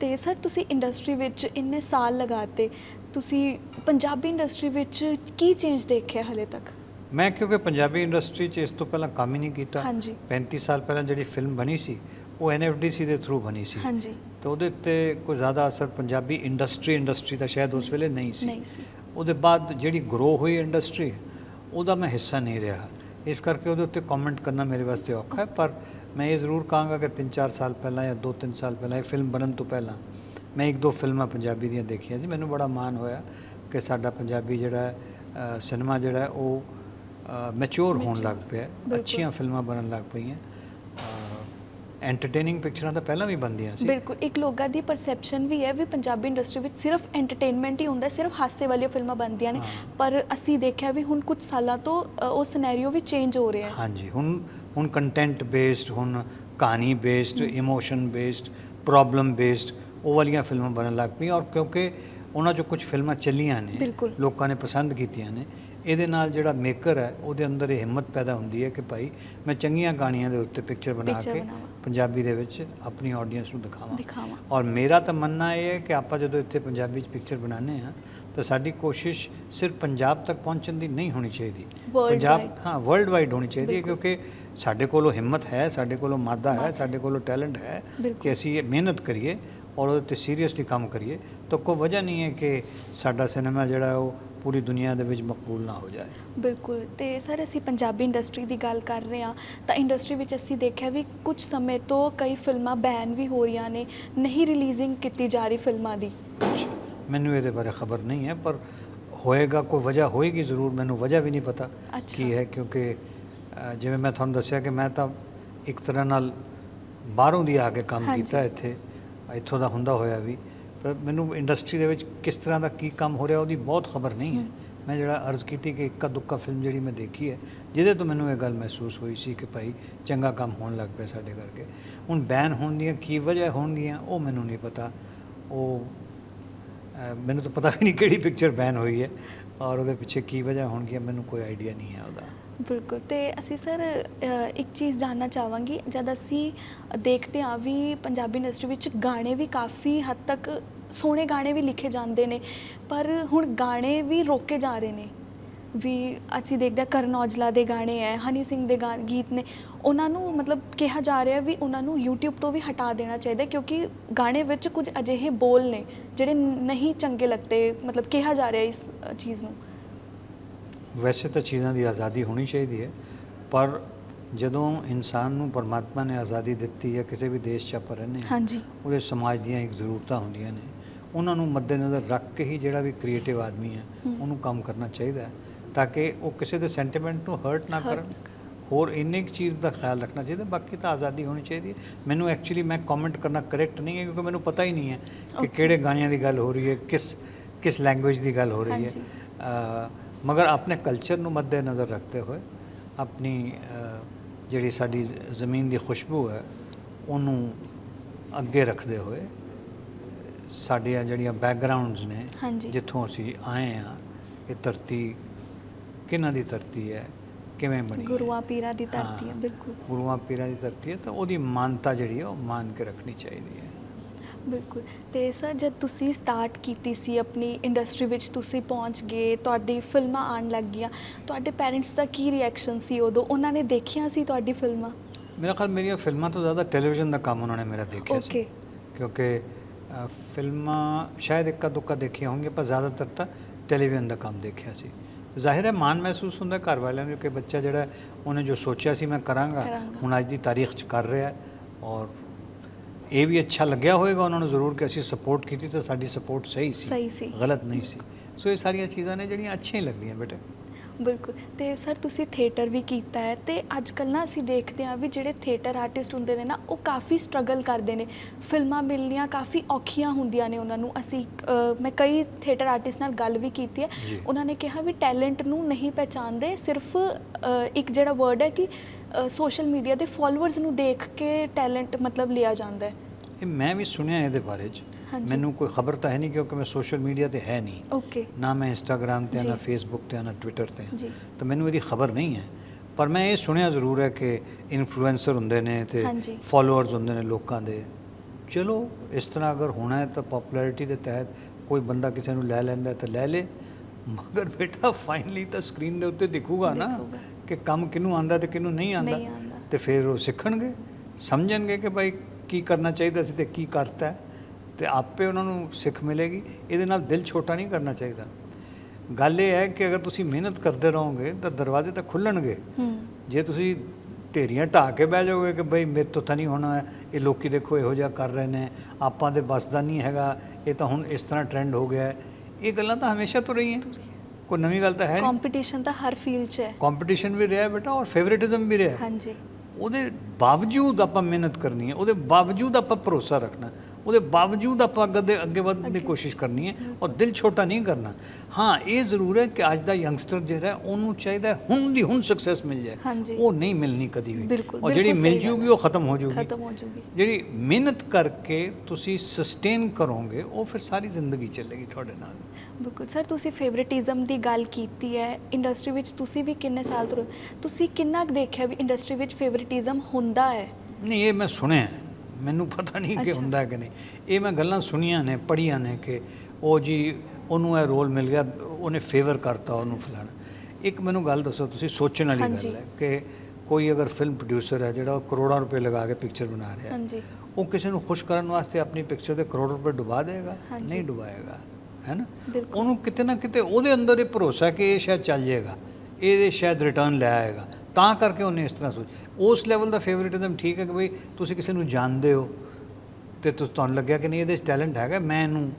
S1: ਤੇ ਸਰ ਤੁਸੀਂ ਇੰਡਸਟਰੀ ਵਿੱਚ ਇੰਨੇ ਸਾਲ ਲਗਾਤੇ ਤੁਸੀਂ ਪੰਜਾਬੀ ਇੰਡਸਟਰੀ ਵਿੱਚ ਕੀ ਚੇਂਜ ਦੇਖਿਆ ਹਲੇ ਤੱਕ
S2: ਮੈਂ ਕਿਉਂਕਿ ਪੰਜਾਬੀ ਇੰਡਸਟਰੀ 'ਚ ਇਸ ਤੋਂ ਪਹਿਲਾਂ ਕੰਮ ਹੀ ਨਹੀਂ ਕੀਤਾ।
S1: ਹਾਂਜੀ।
S2: 35 ਸਾਲ ਪਹਿਲਾਂ ਜਿਹੜੀ ਫਿਲਮ ਬਣੀ ਸੀ ਉਹ ਐਨਐਫਡੀਸੀ ਦੇ ਥਰੂ ਬਣੀ ਸੀ।
S1: ਹਾਂਜੀ।
S2: ਤੇ ਉਹਦੇ ਉੱਤੇ ਕੋਈ ਜ਼ਿਆਦਾ ਅਸਰ ਪੰਜਾਬੀ ਇੰਡਸਟਰੀ ਇੰਡਸਟਰੀ ਦਾ ਸ਼ਾਇਦ ਉਸ ਵੇਲੇ ਨਹੀਂ ਸੀ।
S1: ਨਹੀਂ ਸੀ।
S2: ਉਹਦੇ ਬਾਅਦ ਜਿਹੜੀ ਗਰੋ ਹੋਈ ਇੰਡਸਟਰੀ ਉਹਦਾ ਮੈਂ ਹਿੱਸਾ ਨਹੀਂ ਰਿਹਾ। ਇਸ ਕਰਕੇ ਉਹਦੇ ਉੱਤੇ ਕਮੈਂਟ ਕਰਨਾ ਮੇਰੇ ਵਾਸਤੇ ਔਖਾ ਹੈ ਪਰ ਮੈਂ ਇਹ ਜ਼ਰੂਰ ਕਹਾਂਗਾ ਕਿ 3-4 ਸਾਲ ਪਹਿਲਾਂ ਜਾਂ 2-3 ਸਾਲ ਪਹਿਲਾਂ ਇਹ ਫਿਲਮ ਬਣਨ ਤੋਂ ਪਹਿਲਾਂ ਮੈਂ ਇੱਕ ਦੋ ਫਿਲਮਾਂ ਪੰਜਾਬੀ ਦੀਆਂ ਦੇਖੀਆਂ ਸੀ। ਮੈਨੂੰ ਬੜਾ ਮਾਣ ਹੋਇਆ ਕਿ ਸਾਡਾ ਪੰਜਾਬੀ ਜਿਹੜਾ ਸਿਨੇਮਾ ਜਿਹੜਾ ਉਹ ਮੈਚੁਰ ਹੋਣ ਲੱਗ ਪਿਆ। ਅੱਛੀਆਂ ਫਿਲਮਾਂ ਬਣਨ ਲੱਗ ਪਈਆਂ। ਐਂਟਰਟੇਨਿੰਗ ਪਿਕਚਰਾਂ ਤਾਂ ਪਹਿਲਾਂ ਵੀ ਬਣਦੀਆਂ ਸੀ।
S1: ਬਿਲਕੁਲ। ਇੱਕ ਲੋਕਾਂ ਦੀ ਪਰਸੈਪਸ਼ਨ ਵੀ ਹੈ ਵੀ ਪੰਜਾਬੀ ਇੰਡਸਟਰੀ ਵਿੱਚ ਸਿਰਫ ਐਂਟਰਟੇਨਮੈਂਟ ਹੀ ਹੁੰਦਾ ਸਿਰਫ ਹਾਸੇ ਵਾਲੀਆਂ ਫਿਲਮਾਂ ਬਣਦੀਆਂ ਨੇ। ਪਰ ਅਸੀਂ ਦੇਖਿਆ ਵੀ ਹੁਣ ਕੁਝ ਸਾਲਾਂ ਤੋਂ ਉਹ ਸਿਨੈਰੀਓ ਵੀ ਚੇਂਜ ਹੋ ਰਿਹਾ ਹੈ।
S2: ਹਾਂਜੀ ਹੁਣ ਹੁਣ ਕੰਟੈਂਟ ਬੇਸਡ ਹੁਣ ਕਹਾਣੀ based emotion based problem based ਉਹ ਵਾਲੀਆਂ ਫਿਲਮਾਂ ਬਣਨ ਲੱਗ ਪਈਆਂ। ਔਰ ਕਿਉਂਕਿ ਉਹਨਾਂ 'ਚੋਂ ਕੁਝ ਫਿਲਮਾਂ ਚੱਲੀਆਂ ਨੇ
S1: ਬਿਲਕੁਲ।
S2: ਲੋਕਾਂ ਨੇ ਪਸੰਦ ਕੀਤੀਆਂ ਨੇ ਇਹਦੇ ਨਾਲ ਜਿਹੜਾ ਮੇਕਰ ਹੈ ਉਹਦੇ ਅੰਦਰ ਇਹ ਹਿੰਮਤ ਪੈਦਾ ਹੁੰਦੀ ਹੈ ਕਿ ਭਾਈ ਮੈਂ ਚੰਗੀਆਂ ਕਹਾਣੀਆਂ ਦੇ ਉੱਤੇ ਪਿਕਚਰ ਬਣਾ ਕੇ। ਪੰਜਾਬੀ ਦੇ ਵਿੱਚ ਆਪਣੀ ਆਡੀਅנס ਨੂੰ ਦਿਖਾਵਾਂ ਔਰ ਮੇਰਾ ਤਾਂ ਮੰਨਣਾ ਇਹ ਹੈ ਕਿ ਆਪਾਂ ਜਦੋਂ ਇੱਥੇ ਪੰਜਾਬੀ 'ਚ ਪਿਕਚਰ ਬਣਾਉਂਦੇ ਹਾਂ ਤਾਂ ਸਾਡੀ ਕੋਸ਼ਿਸ਼ ਸਿਰਫ ਪੰਜਾਬ ਤੱਕ ਪਹੁੰਚਣ ਦੀ ਨਹੀਂ ਹੋਣੀ ਚਾਹੀਦੀ ਪੰਜਾਬ। ਹਾਂ ਵਰਲਡ ਵਾਈਡ ਹੋਣੀ ਚਾਹੀਦੀ ਹੈ। ਕਿਉਂਕਿ ਸਾਡੇ ਕੋਲੋਂ ਹਿੰਮਤ ਹੈ ਸਾਡੇ ਕੋਲੋਂ ਮਾਦਾ ਹੈ। ਸਾਡੇ ਕੋਲੋਂ ਟੈਲੈਂਟ ਹੈ। ਕਿ ਅਸੀਂ ਇਹ ਮਿਹਨਤ ਕਰੀਏ ਔਰ ਉਹਦੇ ਤੇ ਸੀਰੀਅਸਲੀ ਕੰਮ ਕਰੀਏ ਤਾਂ ਕੋਈ ਵਜ੍ਹਾ ਨਹੀਂ ਹੈ ਕਿ ਸਾਡਾ ਸਿਨੇਮਾ ਜਿਹੜਾ ਉਹ ਪੂਰੀ ਦੁਨੀਆ ਦੇ ਵਿੱਚ ਮਕਬੂਲ ਨਾ ਹੋ ਜਾਏ।
S1: ਬਿਲਕੁਲ। ਤੇ ਸਰ ਅਸੀਂ ਪੰਜਾਬੀ ਇੰਡਸਟਰੀ ਦੀ ਗੱਲ ਕਰ ਰਹੇ ਹਾਂ ਤਾਂ ਇੰਡਸਟਰੀ ਵਿੱਚ ਅਸੀਂ ਦੇਖਿਆ ਵੀ ਕੁਝ ਸਮੇਂ ਤੋਂ ਕਈ ਫਿਲਮਾਂ ਬੈਨ ਵੀ ਹੋ ਰਹੀਆਂ ਨੇ ਨਹੀਂ ਰਿਲੀਜ਼ਿੰਗ ਕੀਤੀ ਜਾ ਰਹੀ ਫਿਲਮਾਂ ਦੀ।
S2: ਅੱਛਾ। ਮੈਨੂੰ ਇਹਦੇ ਬਾਰੇ ਖਬਰ ਨਹੀਂ ਹੈ ਪਰ ਹੋਏਗਾ ਕੋਈ ਵਜ੍ਹਾ ਹੋਏਗੀ ਜ਼ਰੂਰ ਮੈਨੂੰ ਵਜ੍ਹਾ ਵੀ ਨਹੀਂ ਪਤਾ
S1: ਅੱਛਾ।
S2: ਕੀ ਹੈ ਕਿਉਂਕਿ ਅ, ਜਿਵੇਂ ਮੈਂ ਤੁਹਾਨੂੰ ਦੱਸਿਆ ਕਿ ਮੈਂ ਤਾਂ ਇੱਕ ਤਰ੍ਹਾਂ ਨਾਲ ਬਾਹਰੋਂ ਦੀ ਆ ਕੇ ਕੰਮ
S1: ਹਾਂਜੀ।
S2: ਕੀਤਾ ਇੱਥੇ ਇੱਥੋਂ ਦਾ ਹੁੰਦਾ ਹੋਇਆ ਵੀ। ਪਰ ਮੈਨੂੰ ਇੰਡਸਟਰੀ ਦੇ ਵਿੱਚ ਕਿਸ ਤਰ੍ਹਾਂ ਦਾ ਕੀ ਕੰਮ ਹੋ ਰਿਹਾ ਉਹਦੀ ਬਹੁਤ ਖਬਰ ਨਹੀਂ ਹੈ। ਮੈਂ ਜਿਹੜਾ ਅਰਜ਼ ਕੀਤੀ ਕਿ ਇੱਕਾ ਦੁੱਕਾ ਫਿਲਮ ਜਿਹੜੀ ਮੈਂ ਦੇਖੀ ਹੈ, ਜਿਹਦੇ ਤੋਂ ਮੈਨੂੰ ਇਹ ਗੱਲ ਮਹਿਸੂਸ ਹੋਈ ਸੀ ਕਿ ਭਾਈ ਚੰਗਾ ਕੰਮ ਹੋਣ ਲੱਗ ਪਿਆ ਸਾਡੇ ਕਰਕੇ। ਹੁਣ ਬੈਨ ਹੋਣ ਦੀਆਂ ਕੀ ਵਜ੍ਹਾ ਹੋਣਗੀਆਂ, ਉਹ ਮੈਨੂੰ ਨਹੀਂ ਪਤਾ। ਉਹ ਮੈਨੂੰ ਤਾਂ ਪਤਾ ਵੀ ਨਹੀਂ ਕਿਹੜੀ ਪਿਕਚਰ ਬੈਨ ਹੋਈ ਹੈ ਔਰ ਉਹਦੇ ਪਿੱਛੇ ਕੀ ਵਜ੍ਹਾ ਹੋਣਗੀਆਂ, ਮੈਨੂੰ ਕੋਈ ਆਈਡੀਆ ਨਹੀਂ ਹੈ ਉਹਦਾ।
S1: ਬਿਲਕੁਲ। ਤੇ ਅਸੀਂ ਸਰ ਇੱਕ ਚੀਜ਼ ਜਾਨਣਾ ਚਾਹਾਂਗੀ, ਜਦ ਅਸੀਂ ਦੇਖਦੇ ਹਾਂ ਵੀ ਪੰਜਾਬੀ ਇੰਡਸਟਰੀ ਵਿੱਚ ਗਾਣੇ ਵੀ ਕਾਫੀ ਹੱਦ ਤੱਕ ਸੋਹਣੇ ਗਾਣੇ ਵੀ ਲਿਖੇ ਜਾਂਦੇ ਨੇ, ਪਰ ਹੁਣ ਗਾਣੇ ਵੀ ਰੋਕੇ ਜਾ ਰਹੇ ਨੇ। ਵੀ ਅਸੀਂ ਦੇਖਦੇ ਹਾਂ ਕਰਨ ਔਜਲਾ ਦੇ ਗਾਣੇ ਹੈ ਹਨੀ ਸਿੰਘ ਦੇ ਗਾ- ਗੀਤ ਨੇ, ਉਹਨਾਂ ਨੂੰ ਮਤਲਬ ਕਿਹਾ ਜਾ ਰਿਹਾ ਵੀ ਉਹਨਾਂ ਨੂੰ YouTube ਤੋਂ ਵੀ ਹਟਾ ਦੇਣਾ ਚਾਹੀਦਾ ਕਿਉਂਕਿ ਗਾਣੇ ਵਿੱਚ ਕੁਝ ਅਜਿਹੇ ਬੋਲ ਨੇ, ਜਿਹੜੇ ਨਹੀਂ ਚੰਗੇ ਲੱਗਦੇ, ਮਤਲਬ ਕਿਹਾ ਜਾ ਰਿਹਾ ਇਸ ਚੀਜ਼ ਨੂੰ।
S2: ਵੈਸੇ ਤਾਂ ਚੀਜ਼ਾਂ ਦੀ ਆਜ਼ਾਦੀ ਹੋਣੀ ਚਾਹੀਦੀ ਹੈ ਪਰ ਜਦੋਂ ਇਨਸਾਨ ਨੂੰ ਪਰਮਾਤਮਾ ਨੇ ਆਜ਼ਾਦੀ ਦਿੱਤੀ ਹੈ ਕਿਸੇ ਵੀ ਦੇਸ਼ 'ਚ ਆਪਾਂ ਰਹਿੰਦੇ ਹਾਂ
S1: ਹਾਂਜੀ।
S2: ਉਹਦੇ ਸਮਾਜ ਦੀਆਂ ਇੱਕ ਜ਼ਰੂਰਤਾਂ ਹੁੰਦੀਆਂ ਨੇ। ਉਹਨਾਂ ਨੂੰ ਮੱਦੇਨਜ਼ਰ ਰੱਖ ਕੇ ਹੀ ਜਿਹੜਾ ਵੀ ਕ੍ਰੀਏਟਿਵ ਆਦਮੀ ਹੈ। ਉਹਨੂੰ ਕੰਮ ਕਰਨਾ ਚਾਹੀਦਾ ਹੈ ਤਾਂ ਕਿ ਉਹ ਕਿਸੇ ਦੇ ਸੈਂਟੀਮੈਂਟ ਨੂੰ ਹਰਟ ਨਾ ਕਰਨ। ਹੋਰ ਇੰਨੀ ਕੁ ਚੀਜ਼ ਦਾ ਖਿਆਲ ਰੱਖਣਾ ਚਾਹੀਦਾ ਬਾਕੀ ਤਾਂ ਆਜ਼ਾਦੀ ਹੋਣੀ ਚਾਹੀਦੀ ਹੈ। ਮੈਨੂੰ ਐਕਚੁਅਲੀ ਮੈਂ ਕਮੈਂਟ ਕਰਨਾ ਕਰੈਕਟ ਨਹੀਂ ਹੈ ਕਿਉਂਕਿ ਮੈਨੂੰ ਪਤਾ ਹੀ ਨਹੀਂ ਹੈ ਕਿ. ਕਿਹੜੇ ਗਾਣਿਆਂ ਦੀ ਗੱਲ ਹੋ ਰਹੀ ਹੈ ਕਿਸ ਕਿਸ ਲੈਂਗੁਏਜ ਦੀ ਗੱਲ ਹੋ ਰਹੀ ਹੈ। ਮਗਰ ਆਪਣੇ ਕਲਚਰ ਨੂੰ ਮੱਦੇਨਜ਼ਰ ਰੱਖਦੇ ਹੋਏ ਆਪਣੀ ਜਿਹੜੀ ਸਾਡੀ ਜ਼ਮੀਨ ਦੀ ਖੁਸ਼ਬੂ ਹੈ ਉਹਨੂੰ ਅੱਗੇ ਰੱਖਦੇ ਹੋਏ ਸਾਡੀਆਂ ਜਿਹੜੀਆਂ ਬੈਕਗ੍ਰਾਉਂਡਸ ਨੇ ਜਿੱਥੋਂ ਅਸੀਂ ਆਏ ਆ ਇਹ ਧਰਤੀ ਕਿਹਨਾਂ ਦੀ ਧਰਤੀ ਹੈ ਕਿਵੇਂ ਬਣੀ?
S1: ਗੁਰੂਆਂ ਪੀਰਾਂ ਦੀ ਧਰਤੀ ਹੈ
S2: ਹਾਂ,
S1: ਬਿਲਕੁਲ।
S2: ਗੁਰੂਆਂ ਪੀਰਾਂ ਦੀ ਧਰਤੀ ਹੈ ਤਾਂ ਉਹਦੀ ਮਾਨਤਾ ਜਿਹੜੀ ਹੈ ਉਹ ਮਾਨ ਕੇ ਰੱਖਣੀ ਚਾਹੀਦੀ ਹੈ।
S1: ਬਿਲਕੁਲ। ਤੇ ਸਰ ਜਦ ਤੁਸੀਂ ਸਟਾਰਟ ਕੀਤੀ ਸੀ ਆਪਣੀ ਇੰਡਸਟਰੀ ਵਿੱਚ ਤੁਸੀਂ ਪਹੁੰਚ ਗਏ ਤੁਹਾਡੀ ਫਿਲਮਾਂ ਆਉਣ ਲੱਗ ਗਈਆਂ ਤੁਹਾਡੇ ਪੈਰੈਂਟਸ ਦਾ ਕੀ ਰਿਐਕਸ਼ਨ ਸੀ ਉਦੋਂ? ਉਹਨਾਂ ਨੇ ਦੇਖੀਆਂ ਸੀ ਤੁਹਾਡੀ ਫਿਲਮਾਂ?
S2: ਮੇਰਾ ਖਿਆਲ ਮੇਰੀਆਂ ਫਿਲਮਾਂ ਤੋਂ ਜ਼ਿਆਦਾ ਟੈਲੀਵਿਜ਼ਨ ਦਾ ਕੰਮ ਉਹਨਾਂ ਨੇ ਮੇਰਾ ਦੇਖਿਆ ਸੀ।
S1: ਓਕੇ
S2: ਕਿਉਂਕਿ ਅ, ਫਿਲਮਾਂ ਸ਼ਾਇਦ ਇੱਕਾ ਦੁੱਕਾ ਦੇਖੀਆਂ ਹੋਣਗੀਆਂ ਪਰ ਜ਼ਿਆਦਾਤਰ ਤਾਂ ਟੈਲੀਵਿਜ਼ਨ ਦਾ ਕੰਮ ਦੇਖਿਆ ਸੀ। ਜ਼ਾਹਿਰ ਹੈ ਮਾਣ ਮਹਿਸੂਸ ਹੁੰਦਾ ਘਰ ਵਾਲਿਆਂ ਨੂੰ ਕਿ ਬੱਚਾ ਜਿਹੜਾ ਹੈ, ਉਹਨੇ ਜੋ ਸੋਚਿਆ ਸੀ ਮੈਂ ਕਰਾਂਗਾ
S1: ਕਰਾਂਗਾ।
S2: ਹੁਣ ਅੱਜ ਦੀ ਤਾਰੀਖ 'ਚ ਕਰ ਰਿਹਾ ਹੈ ਔਰ ਇਹ ਵੀ ਅੱਛਾ ਲੱਗਿਆ ਹੋਵੇਗਾ ਉਹਨਾਂ ਨੂੰ ਜ਼ਰੂਰ ਕਿ ਅਸੀਂ ਸਪੋਰਟ ਕੀਤੀ ਤਾਂ ਸਾਡੀ ਸਪੋਰਟ ਸਹੀ ਸੀ।
S1: ਸਹੀ ਸੀ।
S2: ਗਲਤ ਨਹੀਂ ਸੀ। ਸੋ ਇਹ ਸਾਰੀਆਂ ਚੀਜ਼ਾਂ ਨੇ ਜਿਹੜੀਆਂ ਅੱਛੀਆਂ ਲੱਗਦੀਆਂ ਬੇਟੇ।
S1: ਬਿਲਕੁਲ। ਤੇ ਸਰ ਤੁਸੀਂ ਥੀਏਟਰ ਵੀ ਕੀਤਾ ਹੈ ਤੇ ਅੱਜ ਕੱਲ੍ਹ ਨਾ ਅਸੀਂ ਦੇਖਦੇ ਹਾਂ ਵੀ ਜਿਹੜੇ ਥੀਏਟਰ ਆਰਟਿਸਟ ਹੁੰਦੇ ਨੇ ਨਾ ਉਹ ਕਾਫੀ ਸਟਰਗਲ ਕਰਦੇ ਨੇ। ਫਿਲਮਾਂ ਮਿਲਣੀਆਂ ਕਾਫੀ ਔਖੀਆਂ ਹੁੰਦੀਆਂ ਨੇ ਉਹਨਾਂ ਨੂੰ। ਅਸੀਂ ਮੈਂ ਕਈ ਥੀਏਟਰ ਆਰਟਿਸਟ ਨਾਲ ਗੱਲ ਵੀ ਕੀਤੀ ਹੈ। ਉਹਨਾਂ ਨੇ ਕਿਹਾ ਵੀ ਟੈਲੈਂਟ ਨੂੰ ਨਹੀਂ ਪਹਿਚਾਨਦੇ ਸਿਰਫ ਇੱਕ ਜਿਹੜਾ ਵਰਡ ਹੈ ਕਿ ਸੋਸ਼ਲ ਮੀਡੀਆ ਦੇ ਫਾਲੋਅਰਸ ਨੂੰ ਦੇਖ ਕੇ ਟੈਲੈਂਟ ਮਤਲਬ ਲਿਆ ਜਾਂਦਾ ਹੈ।
S2: ਇਹ ਮੈਂ ਵੀ ਸੁਣਿਆ ਇਹਦੇ ਬਾਰੇ 'ਚ। ਮੈਨੂੰ ਕੋਈ ਖਬਰ ਤਾਂ ਹੈ ਨਹੀਂ ਕਿਉਂਕਿ ਮੈਂ ਸੋਸ਼ਲ ਮੀਡੀਆ ਤੇ ਹੈ ਨਹੀਂ।
S1: ਓਕੇ
S2: ਨਾ ਮੈਂ ਇੰਸਟਾਗ੍ਰam ਤੇ ਨਾ। ਫੇਸਬੁੱਕ ਤੇ ਨਾ ਟਵਿੱਟਰ ਤੇ। ਤਾਂ ਮੈਨੂੰ ਇਹਦੀ ਖਬਰ ਨਹੀਂ ਹੈ। ਪਰ ਮੈਂ ਇਹ ਸੁਣਿਆ ਜ਼ਰੂਰ ਹੈ ਕਿ ਇਨਫਲੂਐਂਸਰ ਹੁੰਦੇ ਨੇ ਤੇ। ਫਾਲੋਅਰਸ ਹੁੰਦੇ ਨੇ ਲੋਕਾਂ ਦੇ। ਚਲੋ ਇਸ ਤਰ੍ਹਾਂ ਅਗਰ ਹੋਣਾ ਹੈ ਤਾਂ ਪਪੂਲੈਰਿਟੀ ਦੇ ਤਹਿਤ ਕੋਈ ਬੰਦਾ ਕਿਸੇ ਨੂੰ ਲੈ ਲੈਂਦਾ ਤਾਂ ਲੈ ਲੇ। ਮਗਰ ਬੇਟਾ ਫਾਈਨਲੀ ਤਾਂ ਸਕਰੀਨ ਦੇ ਉੱਤੇ ਦਿਖੂਗਾ ਨਾ। ਕਿ ਕੰਮ ਕਿਹਨੂੰ ਆਂਦਾ ਤੇ ਕਿਹਨੂੰ ਨਹੀਂ ਆਂਦਾ
S1: ਨਹੀਂ ਆਉਂਦਾ।
S2: ਤੇ ਫਿਰ ਉਹ ਸਿੱਖਣਗੇ ਸਮਝਣਗੇ ਕਿ ਭਾਈ ਕੀ ਕਰਨਾ ਚਾਹੀਦਾ ਸੀ ਤੇ ਕੀ ਕਰਤਾ ਹੈ ਤੇ ਆਪੇ ਉਹਨਾਂ ਨੂੰ ਸਿੱਖ ਮਿਲੇਗੀ। ਇਹਦੇ ਨਾਲ ਦਿਲ ਛੋਟਾ ਨਹੀਂ ਕਰਨਾ ਚਾਹੀਦਾ। ਗੱਲ ਇਹ ਹੈ ਕਿ ਅਗਰ ਤੁਸੀਂ ਮਿਹਨਤ ਕਰਦੇ ਰਹੋਗੇ ਤਾਂ ਦਰਵਾਜ਼ੇ ਤਾਂ ਖੁੱਲਣਗੇ।
S1: ਹੂੰ।
S2: ਜੇ ਤੁਸੀਂ ਢੇਰੀਆਂ ਢਾਹ ਕੇ ਬਹਿ ਜਾਓਗੇ ਕਿ ਬਈ ਮੇਰੇ ਤੋਂ ਤਾਂ ਨਹੀਂ ਹੋਣਾ ਹੈ, ਇਹ ਲੋਕੀ ਦੇਖੋ ਇਹੋ ਜਿਹਾ ਕਰ ਰਹੇ ਨੇ ਆਪਾਂ ਦੇ ਬਸ ਦਾ ਨਹੀਂ ਹੈਗਾ ਇਹ ਤਾਂ ਹੁਣ ਇਸ ਤਰ੍ਹਾਂ ਟ੍ਰੈਂਡ ਹੋ ਗਿਆ ਹੈ। ਇਹ ਗੱਲਾਂ ਤਾਂ ਹਮੇਸ਼ਾ ਤੋਂ ਰਹੀਆਂ। ਕੋਈ ਨਵੀਂ ਗੱਲ ਤਾਂ ਹੈ ਨਹੀਂ।
S1: ਕੰਪੀਟੀਸ਼ਨ ਤਾਂ ਹਰ ਫੀਲਡ 'ਚ ਹੈ।
S2: ਕੰਪੀਟੀਸ਼ਨ ਵੀ ਰਿਹਾ ਬੇਟਾ ਔਰ ਫੇਵਰਿਟਿਜ਼ਮ ਵੀ ਰਿਹਾ।
S1: ਹਾਂਜੀ।
S2: ਉਹਦੇ ਬਾਵਜੂਦ ਆਪਾਂ ਮਿਹਨਤ ਕਰਨੀ ਹੈ ਉਹਦੇ ਬਾਵਜੂਦ ਆਪਾਂ ਭਰੋਸਾ ਰੱਖਣਾ ਉਹਦੇ ਬਾਵਜੂਦ ਆਪਾਂ ਅੱਗੇ ਦੇ ਅੱਗੇ ਵਧਣ ਦੀ ਕੋਸ਼ਿਸ਼ ਕਰਨੀ ਹੈ ਔਰ ਦਿਲ ਛੋਟਾ ਨਹੀਂ ਕਰਨਾ। ਹਾਂ ਇਹ ਜ਼ਰੂਰ ਹੈ ਕਿ ਅੱਜ ਦਾ ਯੰਗਸਟਰ ਜਿਹੜਾ ਉਹਨੂੰ ਚਾਹੀਦਾ ਹੁਣ ਦੀ ਹੁਣ ਸਕਸੈਸ ਮਿਲ ਜਾਏ। ਉਹ ਨਹੀਂ ਮਿਲਣੀ ਕਦੀ ਵੀ। ਔਰ ਜਿਹੜੀ ਮਿਲ ਜੂਗੀ ਉਹ ਖਤਮ ਹੋ ਜੂਗੀ।
S1: ਖਤਮ ਹੋ ਜੂਗੀ।
S2: ਜਿਹੜੀ ਮਿਹਨਤ ਕਰਕੇ ਤੁਸੀਂ ਸਸਟੇਨ ਕਰੋਗੇ ਉਹ ਫਿਰ ਸਾਰੀ ਜ਼ਿੰਦਗੀ ਚੱਲੇਗੀ ਤੁਹਾਡੇ ਨਾਲ।
S1: ਬਿਲਕੁਲ। ਸਰ ਤੁਸੀਂ ਫੇਵਰਿਟਿਜ਼ਮ ਦੀ ਗੱਲ ਕੀਤੀ ਹੈ। ਇੰਡਸਟਰੀ ਵਿੱਚ ਤੁਸੀਂ ਵੀ ਕਿੰਨੇ ਸਾਲ ਤੋਂ? ਤੁਸੀਂ ਕਿੰਨਾ ਕੁ ਦੇਖਿਆ ਵੀ ਇੰਡਸਟਰੀ ਵਿੱਚ ਫੇਵਰਿਟਿਜ਼ਮ ਹੁੰਦਾ ਹੈ?
S2: ਨਹੀਂ ਇਹ ਮੈਂ ਸੁਣਿਆ ਹੈ। ਮੈਨੂੰ ਪਤਾ ਨਹੀਂ ਕਿ। ਹੁੰਦਾ ਕਿ ਨਹੀਂ ਇਹ ਮੈਂ ਗੱਲਾਂ ਸੁਣੀਆਂ ਨੇ ਪੜ੍ਹੀਆਂ ਨੇ ਕਿ ਉਹ ਜੀ ਉਹਨੂੰ ਇਹ ਰੋਲ ਮਿਲ ਗਿਆ ਉਹਨੇ ਫੇਵਰ ਕਰਤਾ ਉਹਨੂੰ ਫਲਾਣਾ ਇੱਕ ਮੈਨੂੰ ਗੱਲ ਦੱਸੋ ਤੁਸੀਂ ਸੋਚਣ ਵਾਲੀ। ਗੱਲ ਹੈ ਕਿ ਕੋਈ ਅਗਰ ਫਿਲਮ ਪ੍ਰੋਡਿਊਸਰ ਹੈ ਜਿਹੜਾ ਕਰੋੜਾਂ ਰੁਪਏ ਲਗਾ ਕੇ ਪਿਕਚਰ ਬਣਾ ਰਿਹਾ ਹੈ
S1: ਹਾਂਜੀ
S2: ਉਹ ਕਿਸੇ ਨੂੰ ਖੁਸ਼ ਕਰਨ ਵਾਸਤੇ ਆਪਣੀ ਪਿਕਚਰ ਦੇ ਕਰੋੜ ਰੁਪਏ ਡੁਬਾ ਦੇਗਾ। ਨਹੀਂ ਡੁਬਾਏਗਾ ਹੈ ਨਾ। ਉਹਨੂੰ ਕਿਤੇ ਨਾ ਕਿਤੇ ਉਹਦੇ ਅੰਦਰ ਇਹ ਭਰੋਸਾ ਕਿ ਇਹ ਸ਼ਾਇਦ ਚੱਲ ਜਾਏਗਾ ਇਹਦੇ ਸ਼ਾਇਦ ਰਿਟਰਨ ਲੈ ਆਏਗਾ ਤਾਂ ਕਰਕੇ ਉਹਨੇ ਇਸ ਤਰ੍ਹਾਂ ਸੋਚ ਉਸ ਲੈਵਲ ਦਾ ਫੇਵਰਿਟਿਜ਼ਮ ਠੀਕ ਹੈ ਕਿ ਬਈ ਤੁਸੀਂ ਕਿਸੇ ਨੂੰ ਜਾਣਦੇ ਹੋ ਤੇ ਤੁਹਾਨੂੰ ਲੱਗਿਆ ਕਿ ਨਹੀਂ ਇਹਦੇ 'ਚ ਟੈਲੈਂਟ ਹੈਗਾ ਮੈਂ ਇਹਨੂੰ